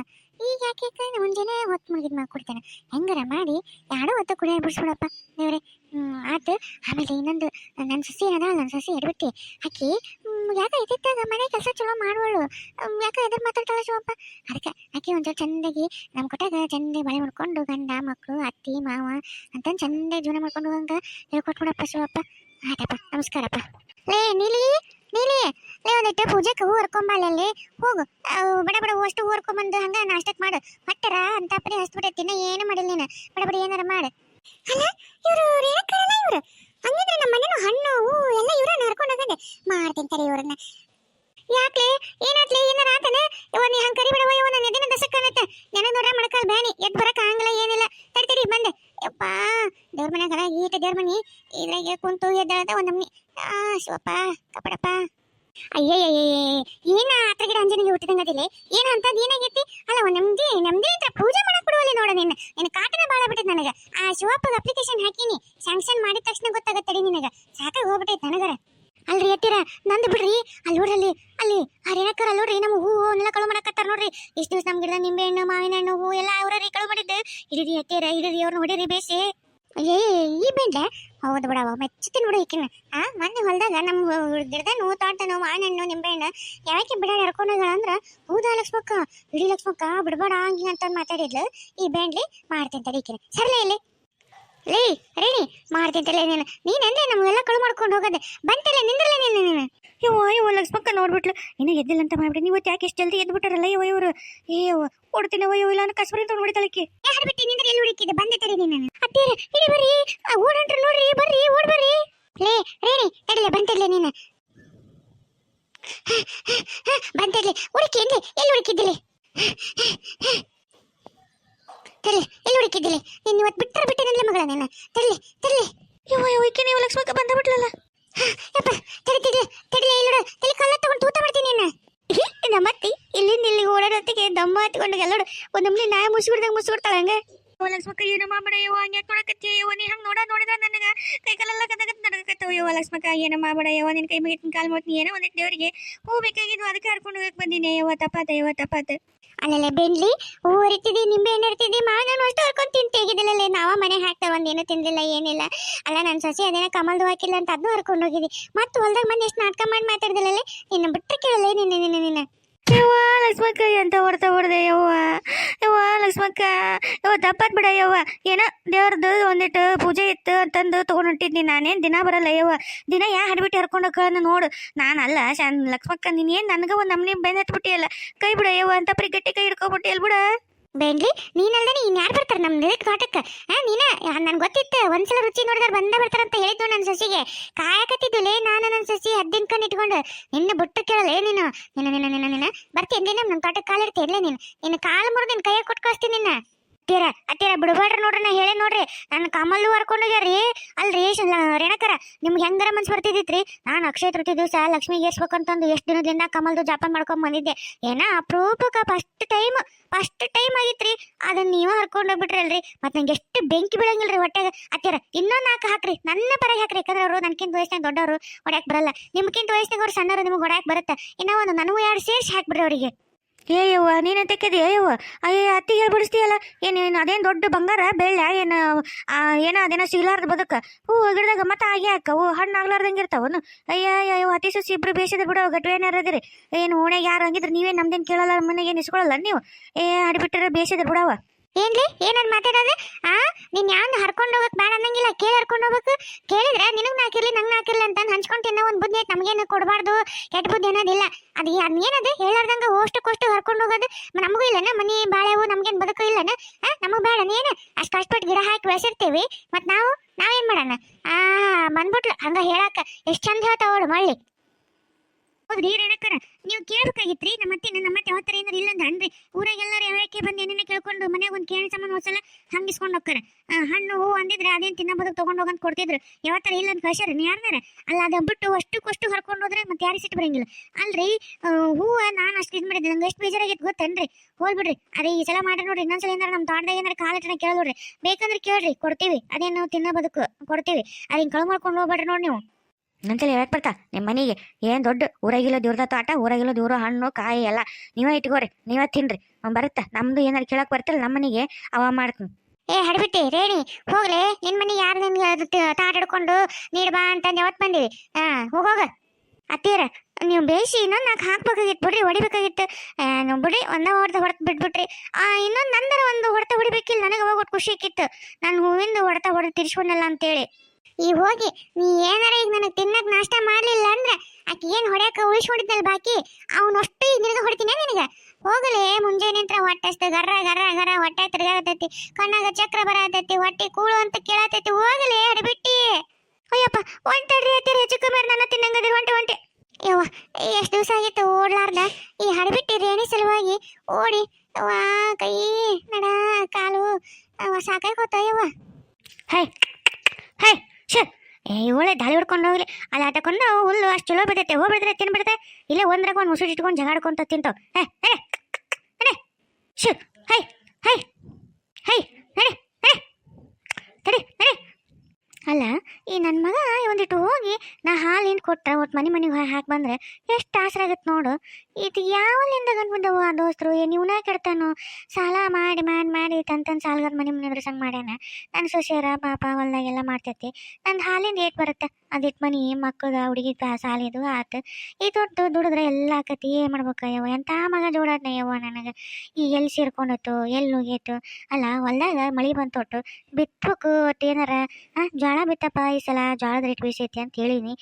ಈಗ ಯಾಕೆ ಯಾಕಂದ್ರೆ ಮುಂಜಾನೆ ಹೊತ್ತು ಮುಳುಗಿದ್ ಮಾಡ್ಕೊಡ್ತೇನೆ ಹೆಂಗಾರ ಮಾಡಿ ಯಾರೋ ಹೊತ್ತು ಕುಡಿಯ ಬಿಡಿಸ್ಬಿಡಪ್ಪ. ದೇವ್ರೆ ಆತು. ಆಮೇಲೆ ಇನ್ನೊಂದು ನನ್ನ ಸಸಿ ಏನದ? ನನ್ನ ಸಸಿ ಎಡ್ಬಿಟ್ಟಿ. ಆಕಿ ಯಾಕೆ ಇದ್ದಾಗ ಮನೆ ಕೆಲಸ ಚಲೋ ಮಾಡುವಳು. ಯಾಕೆ ಎದುರು ಮಾತಾಡ್ತಾಳೆ ಶಿವಪ್ಪ. ಅದಕ್ಕೆ ಆಕೆ ಒಂಚೂರು ಚಂದಾಗಿ ನಮ್ಮ ಕೊಟ್ಟಾಗ ಚಂದಾಗಿ ಬಳೆ ಮಾಡ್ಕೊಂಡು ಗಂಡ ಮಕ್ಕಳು ಅತ್ತಿ, ಮಾವ ಅಂತಂದು ಚಂದಾಗಿ ಜೀವನ ಮಾಡ್ಕೊಂಡು ಹೋಗಂಗ ಹೇಳ್ಕೊಟ್ಬಿಡಪ್ಪ ಶಿವಪ್ಪ. ಆಯ್ತಪ್ಪ, ನಮಸ್ಕಾರಪ್ಪ. ಲೇ, ನೀಲಿ! ನೀಲಿ ಲೇ ಒಂದಿಟ್ಟು ಪೂಜೆಗೆ ಹೂ ಹೋಗು. ಬಡ ಬಡ ಅಷ್ಟು ಹೂ ಹರ್ಕೊಂಬಂದು ಹಂಗ ನಾಷ್ಟಕ್ಕೆ ಮಾಡು. ಹೊಟ್ಟರ? ಅಂತ ಪರಿ ಹಸ್ಬಿಟ್ಟೈತಿ. ಏನು ಮಾಡಿಲ್ಲ ನೀನು. ಬಡ ಬಡ ಏನಾರ ಮಾಡು. ಅಲ್ಲ, ಇವರು ರೇಣಕರಲ್ಲ ಇವರು? ಹಂಗಿದ್ರೆ ನಮ್ಮ ಮನೇನು ಹಣ್ಣು, ಹೂ ಎಲ್ಲ ಇವ್ರನ್ನ ಹರ್ಕೊಂಡು ಹೋಗಂಡೆ ಮಾಡ್ತೀನಿ ತಡಿ ಇವ್ರನ್ನ. ಯಾಕ್ಲೆ? ಏನಾತ್ಲೆ ಏನಾರ ಆತನೆ? ಇವ ನೀ ಹಂಗೆ ಕರಿ ಬಿಡವ ಇವ ನನ್ನ ಎದಿನ ದಸಕ್ ಕಾಣತ್ತೆ ನನಗೆ ನೋಡ್ರ ಮಡಕಲ್ ಬ್ಯಾನಿ. ಎದ್ ಬರಕ್ ಆಗಂಗಿಲ್ಲ, ಏನಿಲ್ಲ. ತಡಿ ತಡಿ, ಬಂದೆ. ಯಪ್ಪ ದೇವ್ರ ಮನ್ಯಾಗ ಈಟ ದೇವ್ರ ಮನಿ ಇದ್ರಾಗ ಕುಂತು ಎದ್ದಾಳದ ಒಂದ್ ನಮ್ನಿ. ಆ, ಶಿವಪ್ಪ, ಕಪಡಪ್ಪ. ಅಯ್ಯಯ್ಯಯ್ಯ ಏನ ಆತ್ರ ಗಿಡ ಅಂಜನಿಗೆ ಹುಟ್ಟಿದಂಗದಿಲ್ಲ ಏನ ಅಂತದ್ ಏನಾಗೈತಿ ಅಲ್ಲ ಒಂದ್ ನಮ್ದಿ ನಮ್ದಿ ಅಂತ ಪೂಜೆ ಮಾಡಕ್ ಬಿಡುವಲ್ಲಿ ನೋಡ ನಿನ್ನ ನಿನ್ನ ಕಾಟನ ಬಾಳ ಬಿಟ್ಟೈತಿ ನನಗ ಆ ಶಿವಪ್ಪಗ ಅಪ್ಲಿಕೇಶನ್ ಹಾಕಿನಿ ಸ್ಯಾಂಕ್ಷನ್ ಮಾಡಿದ ತಕ್ಷಣ ಗೊತ್ತಾಗತ್ತಡಿ ನಿನಗ ಸಾಕಾಗಿ ಹೋಗ್ಬಿಟ್ಟೈತಿ ನನಗರ ಅಲ್ರಿ ಅತ್ತಿರ, ನಂದು ಬಿಡ್ರಿ. ಅಲ್ಲಿ ನೋಡ್ರಿ, ಅಲ್ಲಿ ಆ ರೇಣಕರ್ ಅಲ್ಲಿ ನೋಡ್ರಿ, ನಮ್ಮ ಹೂವು ಎಲ್ಲ ಕಳು ಮಾಡಕತ್ತಾರ ನೋಡ್ರಿ. ಇಷ್ಟು ದಿವಸ ನಮ್ಮ ಗಿಡದ ನಿಂಬೆ ಹಣ್ಣು, ಮಾವಿನ ಹಣ್ಣು, ಹೂವು ಎಲ್ಲ ಅವ್ರಿ ಕಳು ಮಾಡಿದ್ದು. ಹಿಡಿರಿ ಅತ್ತಿರ ಹಿಡಿರಿ ಅವ್ರನ್ನ ಹೊಡಿರಿ ಬೇಸಿ ಏ, ಈ ಬೆಂಡೆ ಹೌದು ಬಿಡವ ಮೆಚ್ಚುತ್ತೆ ನೋಡು ಈಕಿನ ಆ, ಮೊನ್ನೆ ಹೊಲ್ದಾಗ ನಮ್ಮ ಗಿಡದ ಮಾವಿನ ಹಣ್ಣು, ನಿಂಬೆ ಹಣ್ಣು ಯಾಕೆ ಬಿಡ ಹರ್ಕೊಂಡು ಅಂದ್ರೆ, ಹೌದಾ ಲಕ್ಷ್ಮಕ್ಕ ಇಡೀ ಲಕ್ಷ್ಮಕ್ಕ ಬಿಡ್ಬೇಡ ಹಂಗೆ ಅಂತ ಮಾತಾಡಿದ್ಲು. ಈ ಬೆಂಡ್ಲಿ ಮಾಡ್ತೀನಿ ತಡೀಕಿನ ಸರ್ಲೆ ಇಲ್ಲಿ. ಲೇ ರೇಣಿ ಮಾಡ್ತಿದ್ದಲ್ಲ ನೀನು. ನೀನಂದ್ರೆ ನಮಗೆಲ್ಲ ಕಳು ಮಾಡ್ಕೊಂಡು ಹೋಗೋದೆ. ಬಂತಲ್ಲ ನಿಂದ್ರಲ್ಲ ನೀನು ನೀನು. ಇವ ಇವ ಲಕ್ಷ್ಮಕ್ಕ ನೋಡ್ಬಿಟ್ಲು. ಇನ್ನೂ ಎದ್ದಿಲ್ಲ ಅಂತ ಮಾಡ್ಬಿಟ್ಟು ನೀವು ಯಾಕೆ ಎಷ್ಟು ಜಲ್ದಿ ಎದ್ದು ಬಿಟ್ಟಾರಲ್ಲ ಇವ ಇವರು? ಏ ಓಡ್ತೀನಿ ಅವ ಇಲ್ಲ ಅನ್ನೋ ಕಸ್ಬರಿ ಅಂತ ನೋಡಿತಳಕ್ಕೆ ಯಾರು ಬಿಟ್ಟು ನಿಂದ್ರೆ ಎಲ್ಲಿ ಹುಡುಕಿದೆ? ಬಂದೆ ತಡಿ ನೀನು. ಅತ್ತೇರ ಇಡಿ ಬರ್ರಿ. ಓಡಂಟ್ರಿ ನೋಡ್ರಿ ಬರ್ರಿ ಓಡ್ ಬರ್ರಿ. ಲೇ ರೇಣಿ ತಡಿಲೆ ಬಂತಿರ್ಲಿ ನೀನು. ಬಂತಿರ್ಲಿ ಹುಡುಕಿ ಎಲ್ಲಿ ಎಲ್ಲಿ ಹುಡುಕಿದ್ದಿಲಿ ತರ್ಲಿ ಎಲ್ಲಿ ಹುಡುಕಿದ್ದಿಲಿ ನೀನು ಇವತ್ತು ಬಿಟ್ಟರೆ ಬಿಟ್ಟಿನಲ್ಲ ಮಗಳ ನೀನು. ತರ್ಲಿ ತರ್ಲಿ ಯವ್ವ ಈಕೆ ನೀವು ಲಕ್ಷ್ಮಕ್ಕ ಬಂದ ಬಿಟ್ಲಲ್ಲ? ಯಪ್ಪ ತಡಿ ತಡಿ ತಡಿ ಇಲ್ಲಿ ನೋಡು ತಲೆ ಕಲ್ಲ ತಗೊಂಡು ತೂತ ಮಾಡ್ತೀನಿ ನೀನು. ನಮ್ಮತ್ತಿ ಇಲ್ಲಿಂದ ಇಲ್ಲಿಗೆ ಓಡಾಡೋತ್ತಿಗೆ ದಮ್ಮ ಹತ್ಕೊಂಡು ಎಲ್ಲೋಡು ಒಂದು ನಮ್ನಿ ನಾಯ ಮುಸುಬಿಡ್ದಂಗೆ ಮುಸುಬಿಡ್ತಾಳೆ ಹಂಗೆ. ಲಕ್ಷ್ಮಕ್ಕ ಏನು ಮಾಡ್ಬೇಡ ಯೋ ಹಂಗೆ ಯಾಕೆ ನೋಡಕತ್ತಿ ನೀ ಹಂಗೆ ನೋಡ ನೋಡಿದ್ರೆ ನನಗೆ? ಕೈ ಕಾಲೆಲ್ಲ ಕದಗತ್ ನಡಕತ್ತವ ಯವ್ವ ಲಕ್ಷ್ಮಕ್ಕ ಏನೋ ಮಾಡ್ಬೇಡ ಯವ್ವ ನಿನ್ನ ಕೈ ಮುಗಿತಿನ ಕಾಲು ಮಾಡ್ತೀನಿ ಏನೋ ಒಂದಿಟ್ಟು ದೇವರಿಗೆ ಹೂ ಬೇಕಾಗಿದ್ವು, ಅದಕ್ಕೆ ಹರ್ಕೊಂಡು ಹೋಗಕ್ಕೆ ಬಂದಿನಿ. ಯವ್ವ, ತಪ್ಪಾತ ಯವ್ವ, ತಪ್ಪಾತ. ಅಲ್ಲೆಲ್ಲ, ಬೆಂಡ್ಲಿ, ಹೂ ಇರ್ತಿದ್ದಿ ನಿಂಬೆ ಹಣ್ಣು ಮಾ ಮಾವಿನ ಹಣ್ಣು ಅಷ್ಟು ಹರ್ಕೊಂಡು ತಿಂತ ತೆಗಿದಿಲ್ಲಲ್ಲ ನಾವ ಮನೆ ಹಾಕ್ತಾ ಒಂದೇನು ತಿಂದಿಲ್ಲ, ಏನಿಲ್ಲ. ಅಲ್ಲ ನನ್ನ ಸೊಸೆ ಅದೇನ ಕಮಲ್ದು ಹಾಕಿಲ್ಲ ಅಂತ ಅದನ್ನು ಹರ್ಕೊಂಡು ಹೋಗಿದ್ದಿ ಮತ್ತು ಹೊಲ್ದಾಗ ಮನೆ ಎಷ್ಟು ನಾಟಕ ಮಾಡಿ ಮಾತಾಡ್ದಿಲ್ಲಲ್ಲ, ನಿನ್ನ ಬಿಟ್ಟರೆ ಕೇಳಲ್ಲ ನಿನ್ನ ನಿನ್ನ ನಿನ್ನ ಯವ್ವ, ಲಕ್ಷ್ಮಕ್ಕ, ಎಂತ ಹೊಡ್ತಾ ಹೊಡ್ದೆ ಯವ್ವ? ಯವ್ವ, ಲಕ್ಷ್ಮಕ್ಕ, ಯವ್ವ, ತಪ್ಪತ್ ಬಿಡ ಯವ್ವ. ಏನೋ ದೇವ್ರದ್ದು ಒಂದಿಟ್ಟು ಪೂಜೆ ಇತ್ತು ಅಂತಂದು ತೊಗೊಂಡು ಹೊಂಟಿದ್ನಿ ನಾನೇನು ದಿನ ಬರಲ್ಲ ಯವ್ವ. ದಿನ ಯಾ ಹಡ್ಬಿಟ್ಟು ಹರ್ಕೊಂಡು ಹೋಗೋಣ ನೋಡು. ನಾನಲ್ಲ, ಶಾನ್ ಲಕ್ಷ್ಮಕ್ಕ, ನೀನು ಏನು ನನಗೆ ಒಂದು ನಮ್ನಿ ಬೆನ್ನ ಹತ್ಬಿಟ್ಟಿಯಲ್ಲ ಕೈ ಬಿಡ ಯವ್ವ ಅಂತ ಪರಿ ಗಟ್ಟಿ ಕೈ ಹಿಡ್ಕೊಬಿಟ್ಟಿಯಲ್ಲ ಬಿಡ. ಬೇನ್ಲಿ ನೀನಲ್ದೇ ಇನ್ ಯಾರು ಬರ್ತಾರೆ ನಮ್ಮ ನಿಲಕ್ ತೋಟಕ್ಕೆ ನೀನ? ನನ್ಗೆ ಗೊತ್ತಿತ್ತು, ಒಂದ್ಸಲ ರುಚಿ ನೋಡಿದ್ರೆ ಬಂದ ಬರ್ತಾರಂತ ಹೇಳಿದ್ದು ನನ್ನ ಸಸಿಗೆ. ಕಾಯಕತ್ತಿದ್ದುಲೇ ನಾನು ನನ್ನ ಸಸಿ ಹದ್ದಿನ ಇಟ್ಕೊಂಡು, ನಿನ್ನ ಬಿಟ್ಟು ಕೇಳಲೇ ನೀನು ನಿನ್ನ ನಿನ್ನ ನಿನ್ನ ನಿನ್ನ ಬರ್ತೀನಿ ನಮ್ಮ ತೋಟಕ್ಕೆ ಕಾಲಿಡ್ತಿ ಇರ್ಲೇ ನೀನು ನಿನ್ನ ಕಾಲು ಮುರಿದು ನಿನ್ನ ಕೈಯಾಗ ಕೊಟ್ಟು ನಿನ್ನ. ಅತ್ತೀರ ಅತ್ತಿರ ಬಿಡಬೇಡ್ರಿ ನೋಡ್ರಿ, ನಾ ಹೇಳಿ ನೋಡ್ರಿ. ನನ್ನ ಕಮಲ್ಲು ಹರ್ಕೊಂಡು ರೀ. ಅಲ್ರಿ ರೇಣಕರ, ನಿಮ್ಗೆ ಹೆಂಗಾರ ಮನ್ಸು ಬರ್ತಿದ್ರಿ ನಾನು ಅಕ್ಷಯ ತೃತೀಯ ದಿವಸ ಲಕ್ಷ್ಮಿಗೆ ಏರ್ಸ್ಬೇಕಂತಂದು ಎಷ್ಟು ದಿನದಿಂದ ಕಮಲ್ದು ಜಾಪ ಮಾಡ್ಕೊಂಡ್ ಬಂದಿದ್ದೆ. ಏನ ಅಪರೂಪಕ್ಕೆ ಫಸ್ಟ್ ಟೈಮ್ ಫಸ್ಟ್ ಟೈಮ್ ಆಗಿತ್ರಿ. ಅದನ್ನ ನೀವೇ ಹರ್ಕೊಂಡು ಹೋಗ್ಬಿಟ್ರಲ್ರಿ. ಮತ್ತೆ ನಂಗೆ ಎಷ್ಟು ಬೆಂಕಿ ಬೀಳಂಗಿಲ್ರಿ ಹೊಟ್ಟೆಗೆ ಅತ್ತೀರ ಇನ್ನೊಂದು ನಾಲ್ಕು ಹಾಕ್ರಿ. ನನ್ನ ಪರ ಹಾಕ್ರಿ. ಯಾಕಂದ್ರೆ ಅವರು ನನ್ಕಿಂತ ವಯಸ್ಸಿನಾಗ ದೊಡ್ಡವರು, ಹೊಡ್ಯಾಕ್ ಬರಲ್ಲ. ನಿಮ್ಗಿಂತ ವಯಸ್ಸಿನಾಗ ಅವ್ರು ಸಣ್ಣವರು, ನಿಮ್ಗೆ ಹೊಡ್ಯಾಕ್ ಬರುತ್ತೆ. ಇನ್ನೂ ಒಂದು ನನಗೂ ಎರಡು ಸೇರಿಸಿ ಹಾಕ್ಬಿಡ್ರಿ ಅವರಿಗೆ. ಏಯವ್ವ, ನೀನು ತೆಕ್ಕದಿ ಏಯವ್ವ ಅಯ್ಯ ಅತ್ತಿಗೆ ಬಿಡಿಸ್ತೀಯಲ್ಲ ಏನೇನು ಏನು, ಅದೇನು ದೊಡ್ಡ ಬಂಗಾರ, ಬೆಳ್ಳ, ಏನು ಏನೋ, ಅದೇನೋ ಸಿಗ್ಲಾರ್ದ ಬದುಕ? ಹೂ, ಗಿಡದಾಗ ಮತ್ತೆ ಆಗಿ ಹಾಕ. ಹೂ, ಹಣ್ಣು ಆಗ್ಲಾರ್ದಂಗೆ ಇರ್ತಾವನು ಅಯ್ಯ, ಅಯ್ಯೋ ಅತಿ ಸುಸಿ ಇಬ್ರು ಬೇಸಿದ್ರೆ ಬಿಡೋ ಗಟ್ಟು ಏನಾರದಿರಿ ಏನು ಓಣೆಗೆ ಯಾರು ಹಂಗಿದ್ರೆ ನೀವೇ ನಮ್ದೇನು ಕೇಳಲ್ಲ ಮನೆಗೆ ಇಸ್ಕೊಳ್ಳಲ್ಲ ನೀವು? ಏ ಅಡಿಬಿಟ್ಟರೆ ಬೇಸಿದ್ರೆ ಬಿಡವ ಏನ್ರಿ ಏನನ್ ಮಾತಾಡೋದು? ಆ? ನೀನ್ ಯಾವ್ದು ಹರ್ಕೊಂಡು ಹೋಗಕ್ ಬೇಡ ಅನ್ನಂಗಿಲ್ಲ. ಕೇಳಿ ಹರ್ಕೊಂಡು ಹೋಗ್ಬೇಕು. ಕೇಳಿದ್ರೆ ನಿನಗ್ ನಾಕಿರ್ಲಿ ನಂಗೆ ನಾಕಿರ್ಲಿ ಅಂತ ಹಂಚ್ಕೊಂಡು ತಿನ್ನೋ ಒಂದು ಬುದ್ಧಿ ಐತೆ. ನಮಗೇನು ಕೊಡಬಾರ್ದು. ಕೆಟ್ಟ ಬುದ್ಧಿ ಅನ್ನೋದಿಲ್ಲ ಅದು ಏನದು? ಹೇಳಾರ್ದಂಗ ಅಷ್ಟು ಕೊಷ್ಟು ಹರ್ಕೊಂಡು ಹೋಗೋದು. ನಮಗೂ ಇಲ್ಲನ? ಮನಿ ಬಾಳೆವು, ನಮ್ಗೇನ್ ಬದುಕು ಇಲ್ಲನ? ಆ? ನಮಗ್ ಬೇಡ ನೀನು. ಅಷ್ಟು ಕಷ್ಟಪಟ್ಟು ಗಿಡ ಹಾಕಿ ಬೆಳೆಸಿರ್ತೀವಿ. ಮತ್ ನಾವು, ನಾವೇನ್ ಮಾಡೋಣ? ಆ, ಬಂದ್ಬಿಟ್ಲು. ಹಂಗ ಹೇಳಾಕ. ಎಷ್ಟ್ ಚಂದ ಹೇಳ್ತಾವಳು ಮಳ್ಳಿ. ಹೌದ್ರಿ ರೇಣಕ್ಕರ ನೀವು ಕೇಳ್ಬೇಕಾಗಿತ್ರಿ, ನಮ್ಮ ಅತ್ತೆ ನಮ್ಮ ಅತ್ತೆ ಯಾವತ್ತರ ಏನಾರ ಇಲ್ಲ ಅಂತ ಅನ್ರಿ. ಊರಾಗೆಲ್ಲರೂ ಯಾವಕ್ಕೆ ಬಂದು ಏನೇನ ಕೇಳ್ಕೊಂಡು ಮನೆಗೆ ಒಂದು ಕೇಳಿ ಸಾಮಾನು ಹೊಸಲ ಹಂಗಿಸ್ಕೊಂಡು ಹೋಗ್ತಾರ. ಹಣ್ಣು, ಹೂವು ಅಂದಿದ್ರೆ ಅದೇನು ತಿನ್ನಬೋದು ತಗೊಂಡು ಹೋಗಂತ ಕೊಡ್ತಿದ್ರು. ಯಾವತ್ತರ ಇಲ್ಲ ಅಂತ ಕಳ್ಸ್ಯಾರ ನೀ ಯಾರ್ದಾರ? ಅಲ್ಲ, ಅದು ಬಿಟ್ಟು ಅಷ್ಟಕ್ಕಷ್ಟು ಹರ್ಕೊಂಡು ಹೋದ್ರೆ ಮತ್ತೆ ಯಾರಿಗೆ ಸಿಟ್ಟು ಬರಂಗಿಲ್ಲ. ಅಲ್ರಿ ಹೂವು ನಾನು ಅಷ್ಟು ಇದು ಮಾಡಿದ್ದೆ. ನಂಗೆ ಎಷ್ಟು ಬೇಜಾರಾಗಿತ್ತು ಗೊತ್ತೇನ್ರಿ? ಹೋಗ್ಬಿಡ್ರಿ ಅದೇ ಈ ಸಲ ಮಾಡ್ರಿ ನೋಡ್ರಿ. ಇನ್ನೊಂದ್ಸಲ ಏನಾರ ನಮ್ಮ ತೋಟದಾಗ ಏನಾರ ಕಾಲಿಟ್ಟನ ಕೇಳಿ ನೋಡ್ರಿ. ಬೇಕಂದ್ರೆ ಕೇಳ್ರಿ. ಕೊಡ್ತೀವಿ. ಅದೇನು ತಿನ್ನೋ ಬದುಕು ಕೊಡ್ತೀವಿ. ಅದೇನು ಕಳು ಮಾಡ್ಕೊಂಡು ಹೋಗ್ಬೇಡ್ರಿ ನೋಡಿ ನೀವು. ನಂತಲ್ಲಿ ಹೇಳಕ್ ಬರ್ತಾ ನಿಮ್ಮ ಮನೆಗೆ ಏನು ದೊಡ್ಡ ಊರಾಗಿಲ್ಲ ದೇವ್ರದ ತೋಟ, ಊರಾಗಿಲ್ಲ ದೇವ್ರ ಹಣ್ಣು, ಕಾಯಿ ಎಲ್ಲ ನೀವೇ ಇಟ್ಕೋರಿ, ನೀವೇ ತಿನ್ರಿ. ಅವ್ನು ಬರುತ್ತಾ? ನಮ್ಮದು ಏನಾರು ಕೇಳಕ್ಕೆ ಬರ್ತಿಲ್ಲ ನಮ್ಮ ಮನೆಗೆ ಅವ ಮಾಡ್ತೀನಿ. ಏ, ಹಡ್ಬಿಟ್ಟಿ, ರೇಣಿ, ಹೋಗ್ಲೆ. ನಿನ್ ಮನೆ ಯಾರು ನಿನ್ಗೆ ತಾಟ ಹಿಡ್ಕೊಂಡು, ನೀಡ್ ಬಾ ಅಂತಂದು ಯಾವತ್ತು ಬಂದಿವಿ? ಹಾ, ಹೋಗ ಅತ್ತೀರ ನೀವು ಬೇಯಿಸಿ ಇನ್ನೊಂದು ನಾಲ್ಕು ಹಾಕ್ಬೇಕಾಗಿತ್ತು ಬಿಡ್ರಿ, ಹೊಡಿಬೇಕಾಗಿತ್ತು. ನೀವು ಬಿಡ್ರಿ, ಒಂದ ಹೊಡೆದ ಹೊಡೆದು ಬಿಟ್ಬಿಟ್ರಿ. ಆ, ಇನ್ನೊಂದು ನಂದರ ಒಂದು ಹೊಡೆತ ಹೊಡಿಬೇಕಿಲ್ಲ, ನನಗೆ ಅವಾಗ ಖುಷಿ ಆಕಿತ್ತು ನಾನು ಹೂವಿಂದ ಹೊಡೆತ ಹೊಡೆದು ತಿರ್ಸ್ಕೊಂಡಲ್ಲ ಅಂತೇಳಿ. ಈ ಹೋಗಿ, ನೀ ಏನಾರ ಈಗ ನನಗೆ ತಿನ್ನಕ್ ನಾಷ್ಟ ಮಾಡಲಿಲ್ಲ ಅಂದ್ರೆ ಆಕೆ ಏನು ಹೊಡ್ಯಾಕ ಉಳಿಸ್ಕೊಂಡಿದ್ದಲ್ಲ ಬಾಕಿ? ಅವನಷ್ಟು ಈಗ ನಿನಗೆ ಹೊಡಿತೀನಿ ನಿನಗೆ? ಹೋಗಲೇ, ಮುಂಜಾನೆ ನಿಂತ್ರ ಹೊಟ್ಟೆ ಅಷ್ಟ ಗರ್ರ ಗರ್ರ ಗರ್ರ, ಹೊಟ್ಟೆ ತಿರ್ಗಾಕತ್ತೈತಿ, ಕಣ್ಣಾಗ ಚಕ್ರ ಬರತೈತಿ ಹೊಟ್ಟೆ ಕೂಳು ಅಂತ ಕೇಳತೈತಿ ಹೋಗಲೇ ಹಡಿಬಿಟ್ಟಿ ಅಯ್ಯಪ್ಪ ಒಂಟಡ್ರಿ ಹತ್ತಿರ ಹೆಚ್ಚು ಕಮ್ಮಿ ನನ್ನ ತಿನ್ನಂಗದಿರ ಹೊಂಟೆ ಹೊಂಟೆ ಯವ್ವ, ಎಷ್ಟು ದಿವಸ ಆಗಿತ್ತು ಓಡ್ಲಾರ್ದ? ಈ ಹಡಬಿಟ್ಟಿ ರೇಣಿ ಸಲುವಾಗಿ ಓಡಿ ವಾ ಕೈ, ನಡ, ಕಾಲು ಸಾಕಾಯ್ಕೋತ ಯವ್ವ. ಹೈ ಹೈ ಶೇ ಏ, ಇವಳೆ ದಾಳಿ ಹೊಡ್ಕೊಂಡು ಹೋಗ್ಲಿ. ಅಲ್ಲಿ ಆಟಕೊಂಡು ಹುಲ್ಲು ಅಷ್ಟು ಚಲೋ ಬಿದ್ದೈತೆ ಹೋಗ್ಬಿಡ್ತಾರೆ ತಿನ್ಬಿಡ್ತೆ ಇಲ್ಲೇ ಒಂದ್ರಾಗ ಒಂದು ಮುಸುಡಿ ಇಟ್ಕೊಂಡು ಜಗಾಡ್ಕೊಂತ ತಿಂತಾವ್ ಹೇ ಹೇ ನಡೆ ಶು ಹೈ ಹೈ ಹೈ, ಹೇ ಹೇ, ತಡಿ ಅಲ್ಲ, ಈ ನನ್ನ ಮಗ ಒಂದಿಟ್ಟು ಹೋಗಿ ನಾ ಹಾಲು ಏನು ಕೊಟ್ಟರೆ ಒಟ್ಟು ಮನೆ ಮನೆಗೆ ಹಾಕಿ ಬಂದರೆ ಎಷ್ಟು ಆಸರ ಆಗತ್ತೆ ನೋಡು. ಇದು ಯಾವಲ್ಲಿಂದ ಬಂದವು ಆ ದೋಸ್ತರು? ಏನು ಇವನ ಕೆಡ್ತಾನು ಸಾಲ ಮಾಡಿ ಮಾಡಿ ಮಾಡಿ ತಂತನ್ ಸಾಲಗಾರ ಮನೆ ಮನೆ ಎದುರಿಸಂಗೆ ಮಾಡ್ಯಾನ? ನನ್ನ ಸೊಸೆಯರ ಪಾಪ ಹೊಲ್ದಾಗೆಲ್ಲ ಮಾಡ್ತೈತಿ. ನನ್ನ ಹಾಲಿಂದ ಏಟ್ ಬರುತ್ತೆ? ಅದಿಟ್ಟು ಮನೆ ಮಕ್ಕಳ ಹುಡುಗಿ ಸಾಲಿದು, ಆತು. ಈ ದೊಡ್ಡ ದುಡಿದ್ರೆ ಎಲ್ಲ ಆಕತಿ ಏನು ಮಾಡ್ಬೇಕು ಯವ್ವ ಎಂಥ ಮಗ ಜೋಡಾದ್ನ ಯವ್ವ ನನಗೆ? ಈ ಎಲ್ಲಿ ಸೇರ್ಕೊಂಡತ್ತು ಎಲ್ಲಿ ಹೋಗೈತು ಅಲ್ಲ, ಹೊಲ್ದಾಗ ಮಳೆ ಬಂತೊಟ್ಟು ಬಿತ್ಬೇಕು ಒಟ್ಟು ಏನಾರ? ಹಾಂ ಬಿತ್ತಪ್ಪ ಈ ಸಲ? ಜೋಳದ ರೇಟ್ ಬೀಸೈತಿ ಅಂತ ಹೇಳಿನಿ.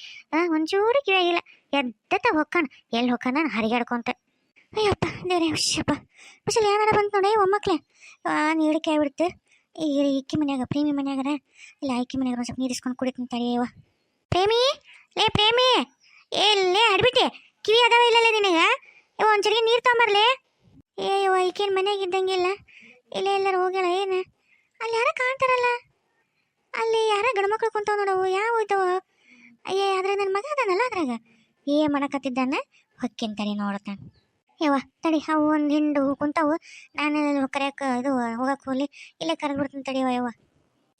ಒಂಚೂರು ಕಿವಿಯಾಗಿಲ್ಲ. ಎದ್ದತ್ತ ಹೊಕ್ಕಣ ಎಲ್ಲಿ ಹೊಕ್ಕಣ ಹರಿಗಾಡ್ಕೊಂತ. ಅಯ್ಯಪ್ಪ, ದೇವ್ರೆ, ಹುಷಪ್ಪ. ಹುಷಲ್ ಏನಾರ ಬಂತು ನೋಡಿ ಒಮ್ಮಕ್ಳೆ ನೀಡಿಕೆ ಆಗ್ಬಿಡ್ತು ಈ ಇಕ್ಕಿ ಮನ್ಯಾಗ, ಪ್ರೇಮಿ ಮನ್ಯಾಗರ. ಇಲ್ಲ, ಇಕ್ಕಿ ಮನ್ಯಾಗ ಒಂದು ಸ್ವಲ್ಪ ನೀರು ಇಸ್ಕೊಂಡು ಕುಡಿತೀನಿ ತಡೆಯವ ಪ್ರೇಮಿ? ಲೇ, ಪ್ರೇಮಿ! ಎಲ್ಲೇ ಹಡ್ಬಿಟ್ಟೆ ಕಿವಿ ಅದಾವ ಇಲ್ಲಲ್ಲ ನಿನಗೆ? ಇವ ಒಂಚರಿಗೆ ನೀರು ತೊಗೊಂಬರ್ಲೆ. ಏ ಇವ ಈಕೇನು ಮನ್ಯಾಗ ಇದ್ದಂಗಿಲ್ಲ. ಇಲ್ಲೇ ಎಲ್ಲರೂ ಹೋಗ್ಯಾಳ ಏನು? ಅಲ್ಲಿ ಯಾರ ಕಾಣ್ತಾರಲ್ಲ. ಅಲ್ಲಿ ಯಾರ ಗಂಡ್ಮಕ್ಳು ಕುಂತಾವ ನೋಡವು ಯಾವ ಇದ್ದಾವ? ಅಯ್ಯೇ, ಆದ್ರೆ ನನ್ನ ಮಗ ಅದಾನಲ್ಲ ಅದ್ರಾಗ. ಏ ಮಾಡಕತ್ತಿದ್ದಾನೆ ಹೊಕ್ಕಿನ ತಡಿ ನೋಡ್ತಾನೆ ಯವ್ವ ತಡಿ ಅವು ಒಂದು ಹಿಂಡು ಕುಂತಾವು ನಾನು ಕರೆಯಕ್ಕೆ ಇದು ಹೋಗಕ್ಕೆ ಹೋಗ್ಲಿ ಇಲ್ಲೇ ಕರೆದ್ಬಿಡ್ತೀನಿ ತಡಿಯವ ಯವ್ವ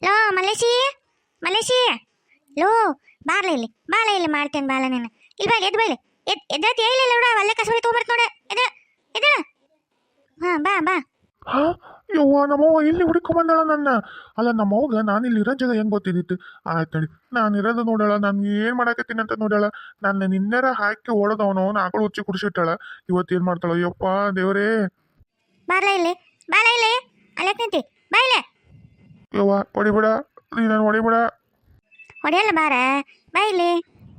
ಲೋ ಮಲೇಶಿ ಮಲೇಶಿ ಲೋ ಬಾರ್ಲ ಇಲ್ಲಿ ಬಾಲ ಇಲ್ಲಿ ಮಾಡ್ತೇನೆ ಬಾಲ ನೀನು ಇಲ್ಲಿ ಬಾ ಎದ್ದು ಬೈಲಿ ಎದ್ ಎದ್ದ ಇಲ್ಲ ನೋಡ ಅಲ್ಲೇ ಕಸಬರಿ ತೊಗೊಂಬರ್ತ ನೋಡ ಎದ ಎದ ಹಾಂ ಬಾ ಬಾ ಹಾ? ಯವ್ವ ನಮ್ಮವ್ವ ಇಲ್ಲಿ ಹುಡುಕೊಂಬಂದಾಳ ನನ್ನ? ಅಲ್ಲ ನಮ್ಮವ್ಗ ನಾನು ಇಲ್ಲಿ ಇರೋ ಜಾಗ ಹೆಂಗ್ ಗೊತ್ತಿದ್ದಿತ್ತು ಆಯ್ತು ನಡಿ ನಾನು ಇರೋದು ನೋಡಾಳ ನಾನು ಏನು ಮಾಡಾಕತ್ತೀನಿ ಅಂತ ನೋಡಾಳ ನನ್ನ ನಿನ್ನೆರ ಹಾಕಿ ಓಡೋದವನು ಆಕಳು ಉಚ್ಚಿ ಕುಡಿಸಿಟ್ಟಾಳ. ಇವತ್ತು ಏನು ಮಾಡ್ತಾಳ ಯಪ್ಪ ದೇವರೇ. ಬಾರ್ಲ ಇಲ್ಲಿ ಬಾಲ ಇಲ್ಲಿ. ಅಲ್ಲೇ ನಿಂತಿ ಬಾ ಇಲ್ಲೇ. ಯವ್ವ ಹೊಡಿಬಿಡ ನೀನು ಹೊಡಿಬಿಡ. ಹೊಡೆಯಲ್ಲ ಬಾರ ಬಾ ಇಲ್ಲಿ.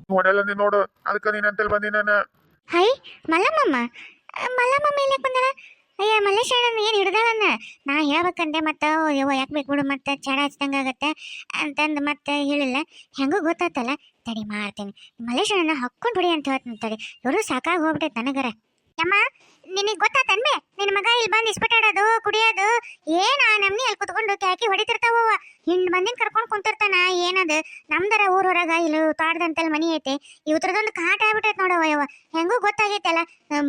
ಹೊಡೆಯಲ್ಲ ನೀನು ನೋಡು ಅದಕ್ಕೆ ನೀನು ಅಂತೇಳಿ ಬಂದಿ ನಾನು? ಹೈ ಮಲ್ಲಮ್ಮಮ್ಮ ಮಲ್ಲಮ್ಮ ಮಲ್ಲಮ್ಮಮ್ಮ ಇಲ್ಲಕ್ಕೆ ಬಂದಾಳ? ಅಯ್ಯ ಮಲ್ಲೇಶಣ್ಣ ಏನು ಹಿಡ್ದಾಳನ್ನ? ನಾ ಹೇಳ್ಬೇಕಂದೆ ಮತ್ತೆ ಯವ್ವ, ಯಾಕೆ ಬೇಕು ಬಿಡು, ಮತ್ತೆ, ಚಡ ಹಚ್ದಂಗೆ ಆಗತ್ತೆ ಅಂತಂದು ಮತ್ತೆ ಹೇಳಿಲ್ಲ. ಹೆಂಗೂ ಗೊತ್ತಾತಲ್ಲ, ತಡಿ ಮಾಡ್ತೀನಿ. ಮಲ್ಲೇಶಣ್ಣ ಹಾಕ್ಕೊಂಡು ಬಿಡಿ ಅಂತ ಹೇಳ್ತೀನಿ ತಡಿ. ಇವರು ಸಾಕಾಗಿ ಹೋಗ್ಬಿಟ್ಟೈತೆ ನನಗರ. ಯಮ್ಮ ನಿನಗೆ ಗೊತ್ತಾತನ್ಬೆ ನಿನ್ನ ಮಗ ಇಲ್ಲಿ ಬಂದು ಇಸ್ಪಟಾಡೋದು ಕುಡಿಯೋದು, ಏನ ನಮ್ನಿ ಅಲ್ಲಿ ಕುತ್ಕೊಂಡು ಕ್ಯಾಕಿ ಹೊಡಿತಿರ್ತಾವ ಹಿಂಡ್ ಮಂದಿನ ಕರ್ಕೊಂಡು ಕುಂತಿರ್ತಾನ, ಏನದು? ನಮ್ದರ ಊರ ಹೊರಗ ಇಲ್ಲಿ ತಾಡ್ದಂತಲ್ಲಿ ಮನಿ ಐತೆ. ಇವತ್ರದೊಂದು ಕಾಟ ಆಗ್ಬಿಟ್ಟೈತೆ ನೋಡವ ಯವ ಹೆಂಗೂ ಗೊತ್ತಾಗೈತಲ್ಲ.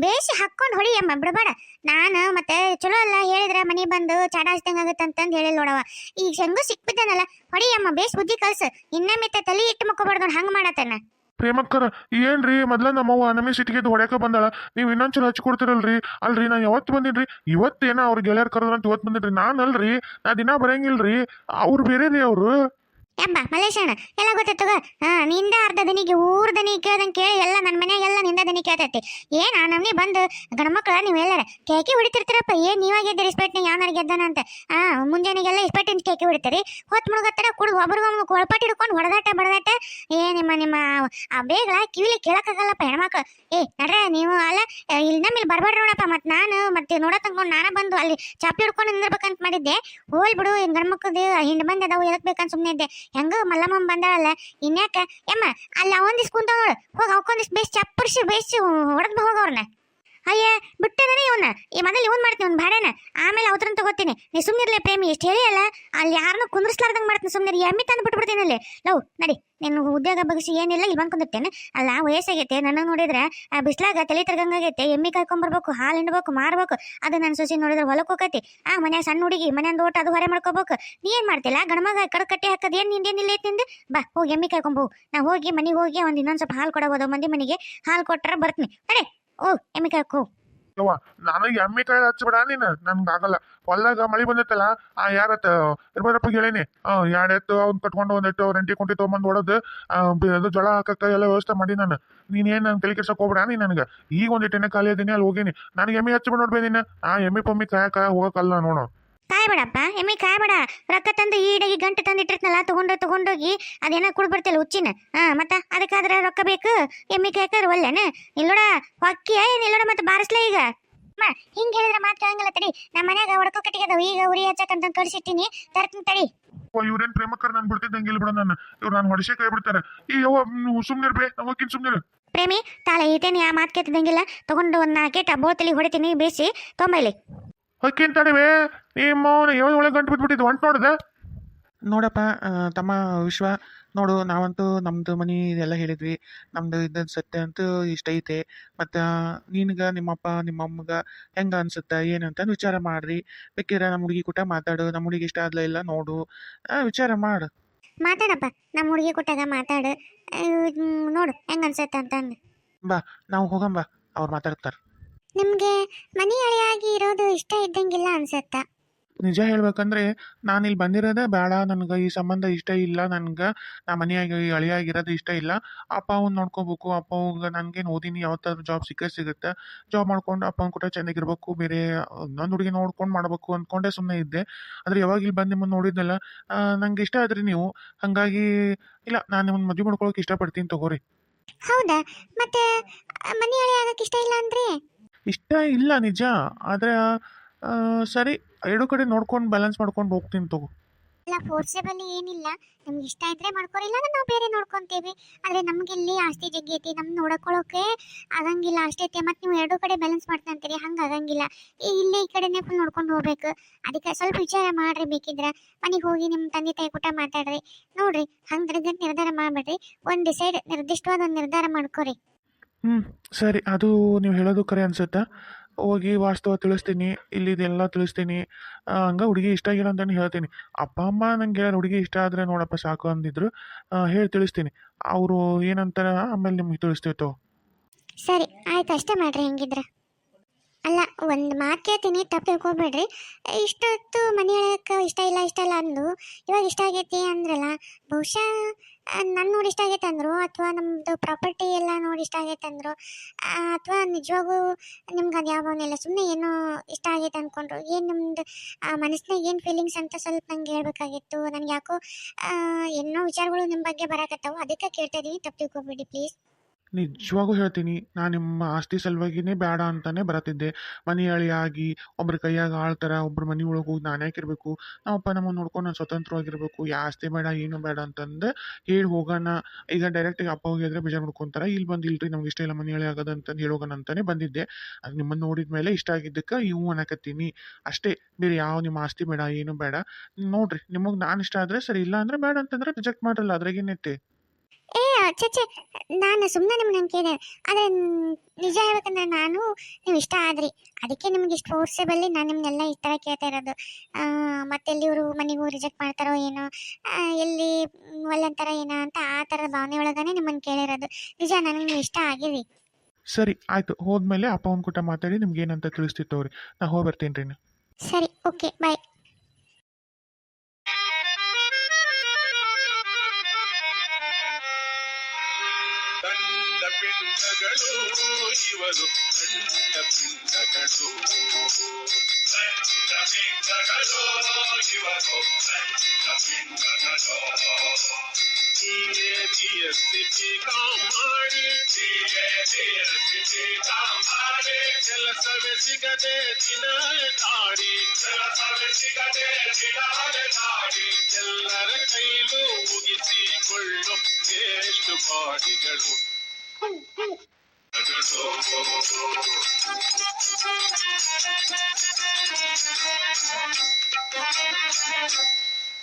ಬೇಸಿ ಹಾಕ್ಕೊಂಡು ಹೊಡಿಯಮ್ಮ ಬಿಡಬೇಡ. ನಾನು ಮತ್ತೆ ಚಲೋ ಅಲ್ಲ ಹೇಳಿದ್ರೆ ಮನಿ ಬಂದು ಚಾಡ ಹಚ್ದಂಗೆ ಆಗುತ್ತೆ ಅಂತಂದು ಹೇಳಿ ನೋಡವ ಈಗ ಹೆಂಗೂ ಸಿಕ್ಬಿದ್ದಾನಲ್ಲ. ಹೊಡಿಯಮ್ಮ ಬೇಸ್ ಬುದ್ಧಿ ಕಲ್ಸು. ಇನ್ನೊಮ್ಮೆ ತಲೆ ಇಟ್ಟು ಮಕ್ಕೋಬಾರ್ದು ಹಂಗೆ ಮಾಡತ್ತನ. ಪ್ರೇಮಕ್ಕರ, ಏನ್ರಿ? ಮೊದ್ಲ ನಮ್ಮವ್ವ ನಮಗೆ ಸಿಟಿಗೆ ಹೊಡ್ಯಾಕ ಬಂದಾಳ. ನೀವು ಇನ್ನೊಂದ್ಸಲ ಹಚ್ಚಿ ಕೊಡ್ತಿರಲ್ರಿ? ಅಲ್ರಿ, ನಾ ಯಾವತ್ತು ಬಂದಿನ್ರಿ? ಇವತ್ತೇನ ಅವ್ರ ಗೆಳೆಯರ್ ಕರೆದ್ರಂತ ಇವತ್ತು ಬಂದಿನ್ರಿ? ನಾನು ಅಲ್ರಿ ನಾ ದಿನ ಬರಂಗಿಲ್ರಿ. ಅವ್ರು ಬೇರೆ ರೀ ಅವರು. ಯಬ್ಬ ಮಲೇಶಣ್ಣ ಎಲ್ಲ ಗೊತ್ತಾಯ್ತಗ ಹಾ ನಿಂದ ಅರ್ಧ ದನಿಗೆ ಊರ್ ದನಿ ಕೇಳ್ದಂಗೆ ಕೇಳಿ ಎಲ್ಲ ನನ್ನ ಮನ್ಯಾಗ ಎಲ್ಲ ನಿಂದ ದನಿ ಕೇಳ್ತೈತಿ. ಏನ ನಮ್ನಿ ಬಂದು ಗಣಮಕ್ಳ ನೀವು ಎಲ್ಲಾರ ಕೇಕಿ ಹೊಡಿತಿರ್ತೀರಪ್ಪ ಏನ್ ನೀವಾಗ ಇಸ್ಪೆಟ್ನ ರಿಸ್ಪೆಕ್ಟ್ ಯಾವನಾರ ಗೆದ್ದಾನ ಅಂತ. ಹಾ ಮುಂಜಾನೆಗೆಲ್ಲ ಇಸ್ಪೆಟ್ಟಿನ ಕೇಕಿ ಹೊಡಿತೀರಿ. ಹೊತ್ತು ಮುಳುಗತ್ತರ ಕುಡ್ದು ಒಬ್ರಿಗೊಬ್ಬ ಕೊಳಪಾಟಿ ಹಿಡ್ಕೊಂಡು ಹೊಡೆದಾಟ ಬಡದಾಟ. ಏ ನಿಮ್ಮ ನಿಮ್ಮ ಆ ಬೇಗ ಕಿವಿಲಿ ಕೇಳಕ್ಕಾಗಲ್ಲಪ್ಪ ಹೆಣ್ಮಕ್ಳು. ಏ ನಡ್ರೆ ನೀವು ಅಲ್ಲ ಆ, ಇಲ್ಲಿ ನಮ್ಮಲ್ಲಿ ಬರ್ಬಾರ್ದು ನೋಡಪ್ಪ ಮತ್ತೆ ನಾನು ಮತ್ತೆ ನೋಡ ತಂಕೊಂಡು ನಾನ ಬಂದು ಅಲ್ಲಿ ಚಾಪಿ ಹಿಡ್ಕೊಂಡು ನಿಂದಿರ್ಬೇಕಂತ ಮಾಡಿದ್ದೆ. ಹೋಲ್ ಬಿಡು ಗಂಡ್ಮಕ್ಳದ್ದು ಹಿಂಡ್ ಬಂದ್ ಅದಾವು ಎದಕ್ ಬೇಕಂತ ಸುಮ್ಮನೆ ಇದ್ದೆ. ಹೆಂಗ ಮಲ್ಲಮ್ಮ ಬಂದಾಳಲ್ಲ, ಇನ್ಯಾಕ? ಯಮ್ಮ ಅಲ್ಲಿ ಅವಂದಿಸ್ ಕುಂತ ನೋಡು ಹೋಗಿ ಅವಕೊಂದಿಸ್ ಬೇಸ್ ಚಪ್ಪರ್ಸಿ ಬೇಸಿ ಹೊಡೆದ್ ಹೋಗ ಅವ್ರನ್ನ ಅಯ್ಯ ಬಿಟ್ಟದನೇ ಇವನ್ನ ಈ ಮೊದಲು ಇವನ್ ಮಾಡ್ತೀನಿ ಅವ್ನ ಭಾಡನ ಆಮೇಲೆ ಅವತ್ರನ್ನ ತಗೋತೀನಿ. ನೀ ಸುಮ್ಮನಿರ್ಲಿ ಪ್ರೇಮಿ ಎಷ್ಟು ಹೇಳಿ ಅಲ್ಲ. ಯಾರನ್ನೂ ಕುಂದ್ರಿಸ್ಲಾರ್ದಂಗ್ ಮಾಡ್ತೀನಿ ಸುಮ್ಮನೆ ಎಮ್ಮಿ ತಂದು ಬಿಟ್ಬಿಡ್ತೀನಿ ಅಲ್ಲಿ. ಲವ್, ನಡಿ. ನಿನ್ನ ಉದ್ಯೋಗ ಬಗ್ಸಿ ಏನಿಲ್ಲ, ಇಲ್ಲಿ ಬಂದು ಕುಂದಿರ್ತೇನೆ. ಅಲ್ಲ, ವಯಸ್ಸಾಗೈತೆ. ನನ್ನ ನೋಡಿದ್ರೆ, ಆ ಬಿಸ್ಲಾಗ ತಲೆ ತಿರ್ಗಂಗಾಗೈತೆ. ಎಮ್ಮಿ ಕಾಯ್ಕೊಂಬರ್ಬೇಕು ಹಾಲು ಹಿಂಡ್ಬೇಕು, ಮಾರ್ಬೇಕು. ಅದು ನನ್ನ ಸೊಸಿ ನೋಡಿದ್ರೆ ಹೊಲಕ್ಕೆ ಹೋಗತಿ ಆ ಮನ್ಯಾಗ ಸಣ್ಣ ಹುಡುಗಿ ಮನೆಯಿಂದ ಓಟ ಅದು ಹೊರೆ ಮಾಡ್ಕೋಬೇಕು. ನೀ ಏನು ಮಾಡ್ತಿಲ್ಲ? ಗಣಮಗ ಕಡ ಕಟ್ಟಿ ಹಾಕದ್ ಏನು ನಿಂದೇನಿಲ್ಲ ಐತಿಂದ ಬಾ, ಹೋಗಿ ಎಮ್ಮಿ ಕಾಯ್ಕೊಂಬೋ ನಾ ಹೋಗಿ ಮನೆಗೆ ಹೋಗಿ ಒಂದು ಇನ್ನೊಂದು ಸ್ವಲ್ಪ ಹಾಲು ಕೊಡಬೋದು. ಮಂದಿ ಮನೆಗೆ ಹಾಲು ಕೊಟ್ಟರೆ ಬರ್ತೀನಿ. ಅಡೆ ಓ, ಎಮ್ಮಿ ಕಾಯ್ಕೋ ಯವ್ವ, ನನಗೆ ಎಮ್ಮೆ ಕಾಯಿ ಹಚ್ಚಬೇಡ ನೀನು. ನನ್ಗೆ ಆಗಲ್ಲ ಹೊಲ್ದಾಗ ಮಳಿ ಬಂದೈತಲ್ಲ ಆ ಯಾರತ್ತ, ಇರ್ಬಾರಪ್ಪ ಹೇಳೇನಿ ಎರಡು ಎತ್ತು ಅವ್ನ ಕಟ್ಕೊಂಡು ಒಂದ್ ಎತ್ತು ರೆಂಟಿ ಕುಂಟಿ ತೊಗೊಂಬಂದು ಹೊಡೆದು ಅದು ಜಳ ಹಾಕಕ್ಕೆ ಎಲ್ಲ ವ್ಯವಸ್ಥೆ ಮಾಡಿ ನಾನು. ನೀನೇನು ನನ್ ತಲೆ ಕೆಡ್ಸಕ್ಕೆ ಹೋಗ್ಬೇಡ ನೀ ನನಗೆ. ಈಗ ಒಂದಿಟ್ಟು ಎಣ್ಣೆ ಖಾಲಿ ಅದೀನಿ, ಅಲ್ಲಿ ಹೋಗೀನಿ. ನನಗೆ ಎಮ್ಮೆ ಹಚ್ಚಬೇಡ ನೋಡ್ಬೇ ನೀನು. ಆ ಎಮ್ಮೆ ಪಮ್ಮಿ ಕಾಯಕ ಹೋಗಕ್ಕಲ್ಲ ನೋಡು. ಕಾಯ್ಬೇಡಪ್ಪ. ಎಮ್ಮಿ ಕಾಯ್ಬೇಡ. ರೊಕ್ಕ ತಂದು ಈಡಾಗಿ ಗಂಟೆ ತಂದು ಇಟ್ಟಿರ್ತೀನಲ್ಲ ತಗೊಂಡು ತಗೊಂಡೋಗಿ ಅದೇನ ಕುಡ್ ಬರ್ತಿಲ್ಲ ಹುಚ್ಚಿನ ಹಾ ಮತ್ತ ಅದಕ್ಕಾದ್ರೆ ರೊಕ್ಕ ಬೇಕು? ಎಮ್ಮಿ ಕಾಯ್ಕರ್ ಒಲ್ಲೆನ? ಇಲ್ಲೋಡ ಹೊಕ್ಕಿ ಇಲ್ಲೋಡ ಮತ್ತೆ ಬಾರಿಸ್ಲ ಈಗ. ಅಮ್ಮ ಹಿಂಗ್ ಹೇಳಿದ್ರೆ ಮಾತು ಕೇಳಂಗಿಲ್ಲ ತಡಿ. ನಮ್ಮ ಮನ್ಯಾಗ ಹೊಡ್ಕೊ ಕಟ್ಟಿಗೆ ಈಗ ಉರಿ ಹಚ್ಚಕಂತ ಕಳಿಸಿಟ್ಟಿನಿ. ತರ್ತೀನಿ ತಡಿ. ಇವ್ರೇನ್ ಪ್ರೇಮಕ್ಕರ್ ನಾನು ಬಿಡ್ತಿದ್ದಂಗೆ ಇಲ್ಲ ಬಿಡ ನಾನು ಇವ್ರು ನಾನು ಹೊಡಿಸೇ ಕೈ ಬಿಡ್ತಾರೆ. ಈ ಯವ್ವ ಸುಮ್ಮನೆ ಬೇ. ನಾವು ಸುಮ್ಮನೆ ಪ್ರೇಮಿ ತಾಳೆ ಇದೇನು ಆ ಮಾತು ಕೇಳ್ತಿದ್ದಂಗಿಲ್ಲ. ತಗೊಂಡು ಒಂದು ನಾಲ್ಕೇಟ ಬೋತಲಿ ಹೊಡಿತೀನಿ ಬೇಯಿಸಿ ತೊಂಬೈಲಿ. ಹೊಕ್ಕಿನ್ ತಡಿವೆ ನಿಮ್ಮ ಏಳು ಒಳಗೆ ಗಂಟು ಬಿಟ್ಬಿಟ್ಟಿದ್ದು ಹೊಂಟು ನೋಡಿದೆ? ನೋಡಪ್ಪ ತಮ್ಮ ವಿಶ್ವ ನೋಡು ನಾವಂತೂ ನಮ್ಮದು ಮನೆ ಇದೆಲ್ಲ ಹೇಳಿದ್ವಿ. ನಮ್ದು ಇದ್ದದ್ದು ಸತ್ಯ ಅಂತೂ ಇಷ್ಟ ಐತೆ. ಮತ್ತು ನಿನಗೆ ನಿಮ್ಮಪ್ಪ ನಿಮ್ಮಮ್ಮಗ ಹೆಂಗೆ ಏನು ಅಂತ ವಿಚಾರ ಮಾಡ್ರಿ. ಬೇಕಿದ್ರೆ ನಮ್ಮ ಹುಡುಗಿ ಕೂಟ ಮಾತಾಡು ನಮ್ಮ ಹುಡುಗಿ ಇಷ್ಟ ಆದ್ಲ ಇಲ್ಲ ನೋಡು. ವಿಚಾರ ಮಾಡು. ಮಾತಾಡಪ್ಪ ನಮ್ಮ ಹುಡುಗಿ ಕೊಟ್ಟಾಗ ಮಾತಾಡು. ನೋಡು ಹೆಂಗೆ ನೋಡು ಅಂತ ಅನ್ಸತ್ತೆ ಬಾ ನಾವು ಹೋಗಂಬ ಅವ್ರು ಮಾತಾಡ್ತಾರೆ. ನಿಮಗೆ ಮನಿ ಅಳಿಯಾಗಿ ಇರೋದು ಇಷ್ಟ ಇದ್ದಂಗಿಲ್ಲ ಅನ್ಸತ್ತ? ನಿಜ ಹೇಳ್ಬೇಕಂದ್ರೆ ನಾನು ಇಲ್ಲಿ ಬಂದಿರೋದೇ ಬೇಡ ನನಗೆ ಈ ಸಂಬಂಧ ಇಷ್ಟ ಇಲ್ಲ ನನಗೆ ನಾ ಮನೆಯಾಗಿ ಅಳಿಯಾಗಿರೋದು ಇಷ್ಟ ಇಲ್ಲ. ಅಪ್ಪ ಅವ್ನು ನೋಡ್ಕೋಬೇಕು ಅಪ್ಪ ಅವ್ಗ ನನಗೇನು ಓದಿನಿ ಯಾವತ್ತಾದ್ರೂ ಜಾಬ್ ಸಿಕ್ಕೇ ಸಿಗುತ್ತೆ. ಜಾಬ್ ಮಾಡ್ಕೊಂಡು ಅಪ್ಪನ ಕೂಡ ಚೆನ್ನಾಗಿರ್ಬೇಕು ಬೇರೆ ನನ್ನ ಹುಡುಗಿ ನೋಡ್ಕೊಂಡು ಮಾಡಬೇಕು ಅಂದ್ಕೊಂಡೆ ಸುಮ್ಮನೆ ಇದ್ದೆ. ಆದರೆ ಯಾವಾಗ ಇಲ್ಲಿ ಬಂದು ನಿಮ್ಮನ್ನು ನೋಡಿದ್ನಲ್ಲ ನಂಗೆ ಇಷ್ಟ ಆದ್ರಿ ನೀವು ಹಾಗಾಗಿ ಇಲ್ಲ ನಾನು ನಿಮ್ಮನ್ನು ಮದುವೆ ಮಾಡ್ಕೊಳಕ್ಕೆ ಇಷ್ಟಪಡ್ತೀನಿ ತಗೋರಿ. ಹೌದಾ? ಮತ್ತೆ ಇಷ್ಟ ಇಲ್ಲ ಅಂದ್ರೆ? ಇಷ್ಟ ಇಲ್ಲ ನಿಜ ಆದರೆ ಸರಿ ಎರಡು ಕಡೆ ನೋಡ್ಕೊಂಡು ಬ್ಯಾಲೆನ್ಸ್ ಮಾಡ್ಕೊಂಡು ಹೋಗ್ತೀನಿ ತಗೋ. ಇಲ್ಲ ಫೋರ್ಸೇಬಲ್ ಏನಿಲ್ಲ. ನಮ್ಗೆ ಇಷ್ಟ ಇದ್ರೆ ಮಾಡ್ಕೊರಿಲ್ಲ ಇಲ್ಲ ನಾವು ಬೇರೆ ನೋಡ್ಕೊಂತೀವಿ. ಆದರೆ ನಮ್ಗೆ ಇಲ್ಲಿ ಆಸ್ತಿ ಜಗ್ಗಿ ಐತಿ. ನಮ್ ನೋಡ್ಕೊಳ್ಳೋಕೆ ಆಗಂಗಿಲ್ಲ ಅಷ್ಟೇ ಐತಿ. ಮತ್ತೆ ನೀವು ಎರಡು ಕಡೆ ಬ್ಯಾಲೆನ್ಸ್ ಮಾಡ್ತಂತೀರಿ ಹಂಗೆ ಆಗಂಗಿಲ್ಲ. ಈ ಇಲ್ಲೇ ಈ ಕಡೆನೇ ಫುಲ್ ನೋಡ್ಕೊಂಡು ಹೋಗ್ಬೇಕು. ಅದಕ್ಕೆ ಸ್ವಲ್ಪ ವಿಚಾರ ಮಾಡ್ರಿ ಬೇಕಿದ್ರೆ. ಮನೆಗೆ ಹೋಗಿ ನಿಮ್ಮ ತಂದೆ ತಾಯಿ ಕೂಟ ಮಾತಾಡ್ರಿ. ನೋಡ್ರಿ ಹಂಗೆ ದೃಢ ನಿರ್ಧಾರ ಮಾಡ್ಬೇಡ್ರಿ. ಒಂದು ಡಿಸೈಡ್ ನಿರ್ದಿಷ್ಟವಾದ ಒಂದು ನಿರ್ಧಾರ ಮಾಡ್ಕೊರಿ. ಹ್ಞೂ ಸರಿ. ಅದು ನೀವು ಹೇಳೋದು ಕರೆ ಅನ್ಸುತ್ತೆ? ಹೋಗಿ ವಾಸ್ತವ ತಿಳಿಸ್ತೀನಿ, ಇಲ್ಲಿದೆಲ್ಲ ತಿಳಿಸ್ತೀನಿ. ಹಂಗೆ ಹುಡುಗಿ ಇಷ್ಟ ಆಗಿಲ್ಲ ಅಂತಾನೆ ಹೇಳ್ತೀನಿ. ಅಪ್ಪ, ಅಮ್ಮ ನಂಗೆ ಹುಡುಗಿ ಇಷ್ಟ ಆದರೆ ನೋಡಪ್ಪ ಸಾಕು ಅಂದಿದ್ರು. ಹೇಳಿ ತಿಳಿಸ್ತೀನಿ. ಅವರು ಏನಂತಾರ ಆಮೇಲೆ ನಿಮ್ಗೆ ತಿಳಿಸ್ತೀವಿ ತಗೋ. ಸರಿ, ಆಯ್ತು, ಅಷ್ಟೇ ಮಾಡ್ರಿ ಹೆಂಗಿದ್ರೆ. ಅಲ್ಲ, ಒಂದು ಮಾತು ಕೇಳ್ತೀನಿ, ತಪ್ಪು ತಿಳ್ಕೊಬೇಡ್ರಿ. ಇಷ್ಟೊತ್ತು ಮನೆ ಒಳಕ್ಕೆ ಇಷ್ಟ ಇಲ್ಲ ಇಷ್ಟ ಇಲ್ಲ ಅಂದು ಇವಾಗ ಇಷ್ಟ ಆಗೈತಿ ಅಂದ್ರಲ್ಲ, ಬಹುಶಃ ನನ್ನ ನೋಡಿ ಇಷ್ಟ ಆಗೈತೆ ಅಂದರು ಅಥವಾ ನಮ್ಮದು ಪ್ರಾಪರ್ಟಿ ಎಲ್ಲ ನೋಡಿ ಇಷ್ಟ ಆಗೈತೆ ಅಂದರು ಅಥವಾ ನಿಜವಾಗೂ ನಿಮ್ಗೆ ಅದು ಯಾವ ಸುಮ್ಮನೆ ಏನೋ ಇಷ್ಟ ಆಗೈತೆ ಅಂದ್ಕೊಂಡ್ರು ಏನು ನಿಮ್ಮದು ಮನಸ್ಸಿನಾಗ ಏನು ಫೀಲಿಂಗ್ಸ್ ಅಂತ ಸ್ವಲ್ಪ ನಂಗೆ ಹೇಳ್ಬೇಕಾಗಿತ್ತು ನನಗೆ ಯಾಕೋ ಏನೋ ವಿಚಾರಗಳು ನಿಮ್ಮ ಬಗ್ಗೆ ಬರಕತ್ತಾವು, ಅದಕ್ಕೆ ಕೇಳ್ತಾ ಇದ್ದೀನಿ ತಪ್ಪು ತಿಳ್ಕೊಬೇಡಿ ಪ್ಲೀಸ್ ನಿಜವಾಗೂ ಹೇಳ್ತೀನಿ, ನಾನು ನಿಮ್ಮ ಆಸ್ತಿ ಸಲುವಾಗಿನೇ ಬೇಡ ಅಂತಾನೆ ಬರತ್ತಿದ್ದೆ. ಮನೆ ಅಳಿಯಾಗಿ ಒಬ್ರ ಕೈಯಾಗ ಆಳ್ತಾರ ಒಬ್ರ ಮನೆ ಒಳಗೆ ಹೋಗಿ ನಾನು ಯಾಕಿರ್ಬೇಕು ನಮ್ಮಪ್ಪ ನಮ್ಮನ್ನು ನೋಡ್ಕೊಂಡು ನಾನು ಸ್ವತಂತ್ರವಾಗಿರ್ಬೇಕು. ಯಾ ಆಸ್ತಿ ಬೇಡ, ಏನು ಬೇಡ ಅಂತಂದು ಹೇಳಿ ಹೋಗೋಣ. ಈಗ ಡೈರೆಕ್ಟಾಗಿ ಅಪ್ಪ ಹೋಗಿದ್ರೆ ಬೇಜಾರು ಮಾಡ್ಕೊತಾರೆ. ಇಲ್ಲಿ ಬಂದು ಇಲ್ರಿ, ನಮ್ಗೆ ಇಷ್ಟ ಇಲ್ಲ ಮನೆ ಆಗದ ಅಂತಂದು ಹೇಳೋಗೋಣ ಅಂತಾನೆ ಬಂದಿದ್ದೆ. ಅದು ನಿಮ್ಮನ್ನು ನೋಡಿದ ಮೇಲೆ ಇಷ್ಟ ಆಗಿದ್ದಕ್ಕೆ ಇವು ಅನ್ನಕತ್ತೀನಿ ಅಷ್ಟೇ, ಬೇರೆ ಯಾವ ನಿಮ್ಮ ಆಸ್ತಿ ಬೇಡ, ಏನು ಬೇಡ. ನೋಡ್ರಿ, ನಿಮಗೆ ನಾನು ಇಷ್ಟ ಆದರೆ ಸರಿ ಇಲ್ಲ ಅಂದ್ರೆ ಬೇಡ ಅಂತಂದ್ರೆ ರಿಜೆಕ್ಟ್ ಮಾಡ್ರಲ್ಲ ಅದ್ರಾಗೇನೈತೆ ಏ ಚಚೆ ನಾನು ಸುಮ್ಮನೆ ನಿಮ್ಗೆ ನಂಬಿಕೆ ಕೇಳಿದೆ. ಆದರೆ ನಿಜ ಹೇಳ್ಬೇಕಂದ್ರೆ ನಾನು ನೀವು ಇಷ್ಟ ಆದ್ರಿ. ಅದಕ್ಕೆ ನಿಮ್ಗೆ ಇಷ್ಟು ಫೋರ್ಸೇಬಲ್ಲಿ ನಾನು ನಿಮ್ಮನ್ನೆಲ್ಲ ಈ ಥರ ಕೇಳ್ತಾ ಇರೋದು. ಆ, ಮತ್ತೆಲ್ಲಿ ಇವರು ಮನೆಗೂ ರಿಜೆಕ್ಟ್ ಮಾಡ್ತಾರೋ ಏನೋ ಎಲ್ಲಿ ಒಲ್ಲಂತಾರ ಏನೋ ಅಂತ ಆ ಥರದ ಭಾವನೆ ಒಳಗನೆ ನಿಮ್ಮನ್ನು ಕೇಳಿರೋದು. ನಿಜ ನನಗೆ ನೀವು ಇಷ್ಟ ಆಗಿರಿ. ಸರಿ ಆಯ್ತು. ಹೋದ್ಮೇಲೆ ಅಪ್ಪ ಅವ್ನ ಕೂಟ ಮಾತಾಡಿ ನಿಮ್ಗೆ ಏನಂತ ತಿಳಿಸ್ತಿತ್ತವ್ರಿ ನಾ ಹೋಗಿ ಬರ್ತೀನಿ ರೀ ಸರಿ ಓಕೆ ಬಾಯ್ ಪಿಂಡಗಳು ಇವರು ದಂಡ ಪಿಂಡಗಳು ದಂಡ ಪಿಂಡಗಳು ಇವರು ದಂಡ ಪಿಂಡಗಳು ಹೀಗೆ ಬಿಎಸ್ಸಿ ಮಾಡಿ ಹೀಗೆ ಬಿಎಸ್ಸಿ ಮಾಡಿ ಕೆಲಸವೇ ಸಿಗದೆ ದಿನ ದಾಡಿ ಕೆಲಸವೇ ಸಿಗದೆ ದಿನ ದಾಡಿ ಎಲ್ಲರ ಕೈಲೂ ಮುಗಿಸಿಕೊಳ್ಳು ಎಷ್ಟು ಬಾಡಿಗಳು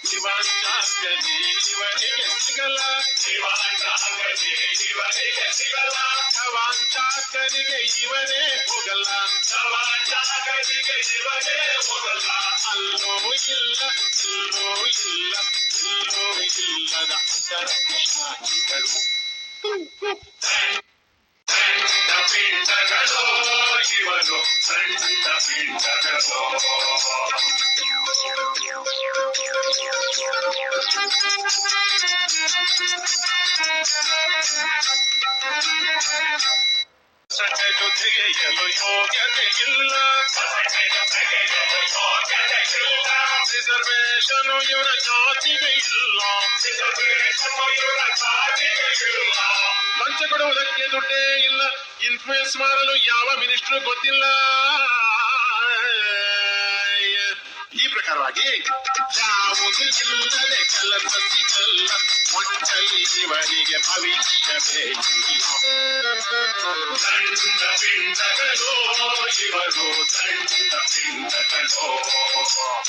ಶಿವಾಚಾರ್ಯದಿ ಇವರಿಗೆ ಸಿಗಲ್ಲ ಶಿವಾಚಾರ್ಯದಿ ಇವರಿಗೆ ಸಿಗಲ್ಲ ಶವಾಂಚಾಕರಿಗೆ ಇವರೇ ಹೋಗಲ್ಲ ಶವಾಂಚಾಕರಿಗೆ ಇವರೇ ಹೋಗಲ್ಲ ಅಲ್ಲೋ ಇಲ್ಲ ಇಲ್ಲೋ ಇಲ್ಲ ಇಲ್ಲೋ ಇಲ್ಲದ ಶಾಹಿಗಳು Reservation, you're a naughty baby. Reservation, you're a naughty baby. ಲಂಚ ಕೊಡುವುದಕ್ಕೆ ದುಡ್ಡೇ ಇಲ್ಲ. ಇನ್ಫ್ಲೂಯೆನ್ಸ್ ಮಾಡಲು ಯಾವ ಮಿನಿಸ್ಟ್ರು ಗೊತ್ತಿಲ್ಲ. ಈ ಪ್ರಕಾರವಾಗಿ ಯಾವುದು ಇಲ್ಲದೆ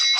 ಇವರು